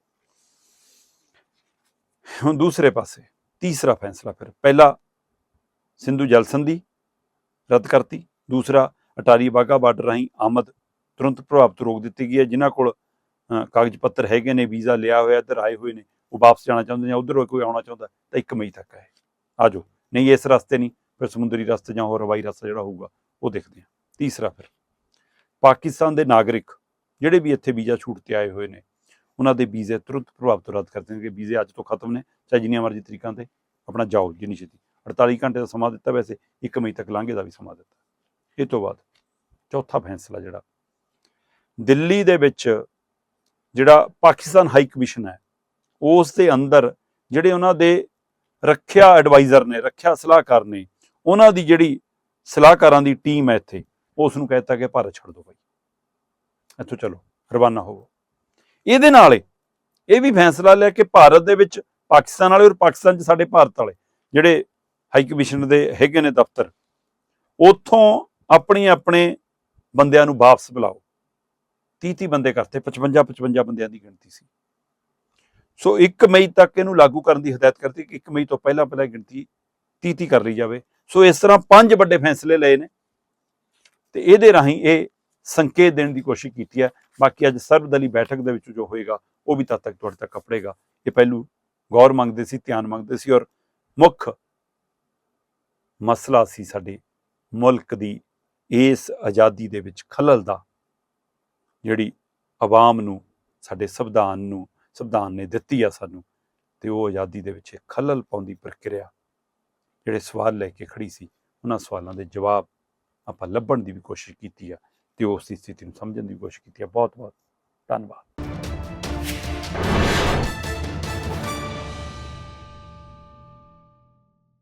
ਹੁਣ ਦੂਸਰੇ ਪਾਸੇ ਤੀਸਰਾ ਫੈਸਲਾ ਫਿਰ। ਪਹਿਲਾ ਸਿੰਧੂ ਜਲ ਸੰਧੀ ਰੱਦ ਕਰਤੀ। ਦੂਸਰਾ, ਅਟਾਰੀ ਬਾਗਾ ਬਾਰਡਰ ਰਾਹੀਂ ਆਮਦ ਤੁਰੰਤ ਪ੍ਰਭਾਵ ਤੋਂ ਰੋਕ ਦਿੱਤੀ ਗਈ ਹੈ, ਜਿਨ੍ਹਾਂ ਕੋਲ ਕਾਗਜ਼ ਪੱਤਰ ਹੈਗੇ ਨੇ, ਵੀਜ਼ਾ ਲਿਆ ਹੋਇਆ, ਇੱਧਰ ਆਏ ਹੋਏ ਨੇ, ਉਹ ਵਾਪਸ ਜਾਣਾ ਚਾਹੁੰਦੇ ਜਾਂ ਉਧਰ ਕੋਈ ਆਉਣਾ ਚਾਹੁੰਦਾ, ਤਾਂ 1 ਮਈ ਤੱਕ ਹੈ ਆ ਜਾਓ ਨਹੀਂ, ਇਸ ਰਸਤੇ ਨਹੀਂ, ਫਿਰ ਸਮੁੰਦਰੀ ਰਸਤੇ ਜਾਂ ਹੋਰ ਹਵਾਈ ਰਸਤਾ ਜਿਹੜਾ ਹੋਊਗਾ, ਉਹ ਦੇਖਦੇ ਹਾਂ। ਤੀਸਰਾ ਫਿਰ, ਪਾਕਿਸਤਾਨ ਦੇ ਨਾਗਰਿਕ ਜਿਹੜੇ ਵੀ ਇੱਥੇ ਵੀਜ਼ਾ ਛੂਟ ਤੇ ਆਏ ਹੋਏ ਨੇ, ਉਹਨਾਂ ਦੇ ਵੀਜ਼ੇ ਤੁਰੰਤ ਪ੍ਰਭਾਵ ਤੋਂ ਰੱਦ ਕਰ ਦੇਣਗੇ। ਵੀਜ਼ੇ ਅੱਜ ਤੋਂ ਖਤਮ ਨੇ, ਚਾਹੇ ਜਿੰਨੀਆਂ ਮਰਜ਼ੀ ਤਰੀਕਾਂ ਤੇ, ਆਪਣਾ ਜਾਓ, ਜਿੰਨੀ ਛੇਤੀ। 48 ਘੰਟੇ ਦਾ ਸਮਾਂ ਦਿੱਤਾ, ਵੈਸੇ 1 ਮਈ ਤੱਕ ਲਾਂਘੇ ਦਾ ਵੀ ਸਮਾਂ ਦਿੱਤਾ। ਇਹ ਤੋਂ ਬਾਅਦ ਚੌਥਾ ਫੈਸਲਾ ਜਿਹੜਾ, ਦਿੱਲੀ ਦੇ ਵਿੱਚ ਜਿਹੜਾ ਪਾਕਿਸਤਾਨ ਹਾਈ ਕਮਿਸ਼ਨ ਹੈ, ਉਸ ਦੇ ਅੰਦਰ ਜਿਹੜੇ ਉਹਨਾਂ ਦੇ ਰੱਖਿਆ ਐਡਵਾਈਜ਼ਰ ਨੇ, ਰੱਖਿਆ ਸਲਾਹਕਾਰ ਨੇ, ਉਹਨਾਂ ਦੀ ਜਿਹੜੀ ਸਲਾਹਕਾਰਾਂ ਦੀ ਟੀਮ ਹੈ ਇੱਥੇ, ਉਸ ਨੂੰ ਕਹਿਤਾ ਕਿ ਭਾਰਤ ਛੱਡ ਦਿਓ ਭਾਈ ਇੱਥੋਂ ਚਲੋ, ਰਵਾਨਾ ਹੋਵੋ। ਇਹਦੇ ਨਾਲ ਇਹ ਵੀ ਫੈਸਲਾ ਲਿਆ ਕਿ ਭਾਰਤ ਦੇ ਵਿੱਚ ਪਾਕਿਸਤਾਨ ਵਾਲੇ ਔਰ ਪਾਕਿਸਤਾਨ 'ਚ ਸਾਡੇ ਭਾਰਤ ਵਾਲੇ ਜਿਹੜੇ ਹਾਈ ਕਮਿਸ਼ਨ ਦੇ ਹੈਗੇ ਨੇ ਦਫ਼ਤਰ, ਉੱਥੋਂ ਆਪਣੇ ਆਪਣੇ ਬੰਦਿਆਂ ਨੂੰ ਵਾਪਸ ਬੁਲਾਓ। 30 30 ਬੰਦੇ ਕਰਤੇ 55 55 ਬੰਦਿਆਂ ਦੀ ਗਿਣਤੀ ਸੀ। ਸੋ 1 ਮਈ ਤੱਕ ਇਹਨੂੰ ਲਾਗੂ ਕਰਨ ਦੀ ਹਦਾਇਤ ਕਰਤੀ ਕਿ 1 ਮਈ ਤੋਂ ਪਹਿਲਾਂ ਪਹਿਲਾਂ ਗਿਣਤੀ 30 30 ਕਰ ਲਈ ਜਾਵੇ। ਸੋ ਇਸ ਤਰ੍ਹਾਂ ਪੰਜ ਵੱਡੇ ਫੈਸਲੇ ਲਏ ਨੇ। ਤੇ ਇਹਦੇ ਰਾਹੀਂ ਇਹ ਸੰਕੇਤ ਦੇਣ ਦੀ ਕੋਸ਼ਿਸ਼ ਕੀਤੀ ਹੈ। ਬਾਕੀ ਅੱਜ ਸਰਬਦਲੀ ਬੈਠਕ ਦੇ ਵਿੱਚ ਜੋ ਹੋਏਗਾ, ਉਹ ਵੀ ਤਦ ਤੱਕ ਤੁਹਾਡੇ ਤੱਕ ਕੱਪੜੇਗਾ ਇਹ ਪਹਿਲੂ ਗੌਰ ਮੰਗਦੇ ਸੀ, ਧਿਆਨ ਮੰਗਦੇ ਸੀ ਔਰ ਮੁੱਖ ਮਸਲਾ ਸੀ ਸਾਡੇ ਮੁਲਕ ਦੀ, ਇਸ ਆਜ਼ਾਦੀ ਦੇ ਵਿੱਚ ਖਲਲ ਦਾ, ਜਿਹੜੀ ਆਵਾਮ ਨੂੰ, ਸਾਡੇ ਸੰਵਿਧਾਨ ਨੂੰ, ਸੰਵਿਧਾਨ ਨੇ ਦਿੱਤੀ ਆ ਸਾਨੂੰ, ਤੇ ਉਹ ਆਜ਼ਾਦੀ ਦੇ ਵਿੱਚ ਖਲਲ ਪਾਉਂਦੀ ਪ੍ਰਕਿਰਿਆ, ਜਿਹੜੇ ਸਵਾਲ ਲੈ ਕੇ ਖੜੀ ਸੀ, ਉਹਨਾਂ ਸਵਾਲਾਂ ਦੇ ਜਵਾਬ ਆਪਾਂ ਲੱਭਣ ਦੀ ਵੀ ਕੋਸ਼ਿਸ਼ ਕੀਤੀ ਆ, ਤੇ ਉਸ ਦੀ ਸਥਿਤੀ ਨੂੰ ਸਮਝਣ ਦੀ ਕੋਸ਼ਿਸ਼ ਕੀਤੀ ਆ। ਬਹੁਤ ਬਹੁਤ ਧੰਨਵਾਦ।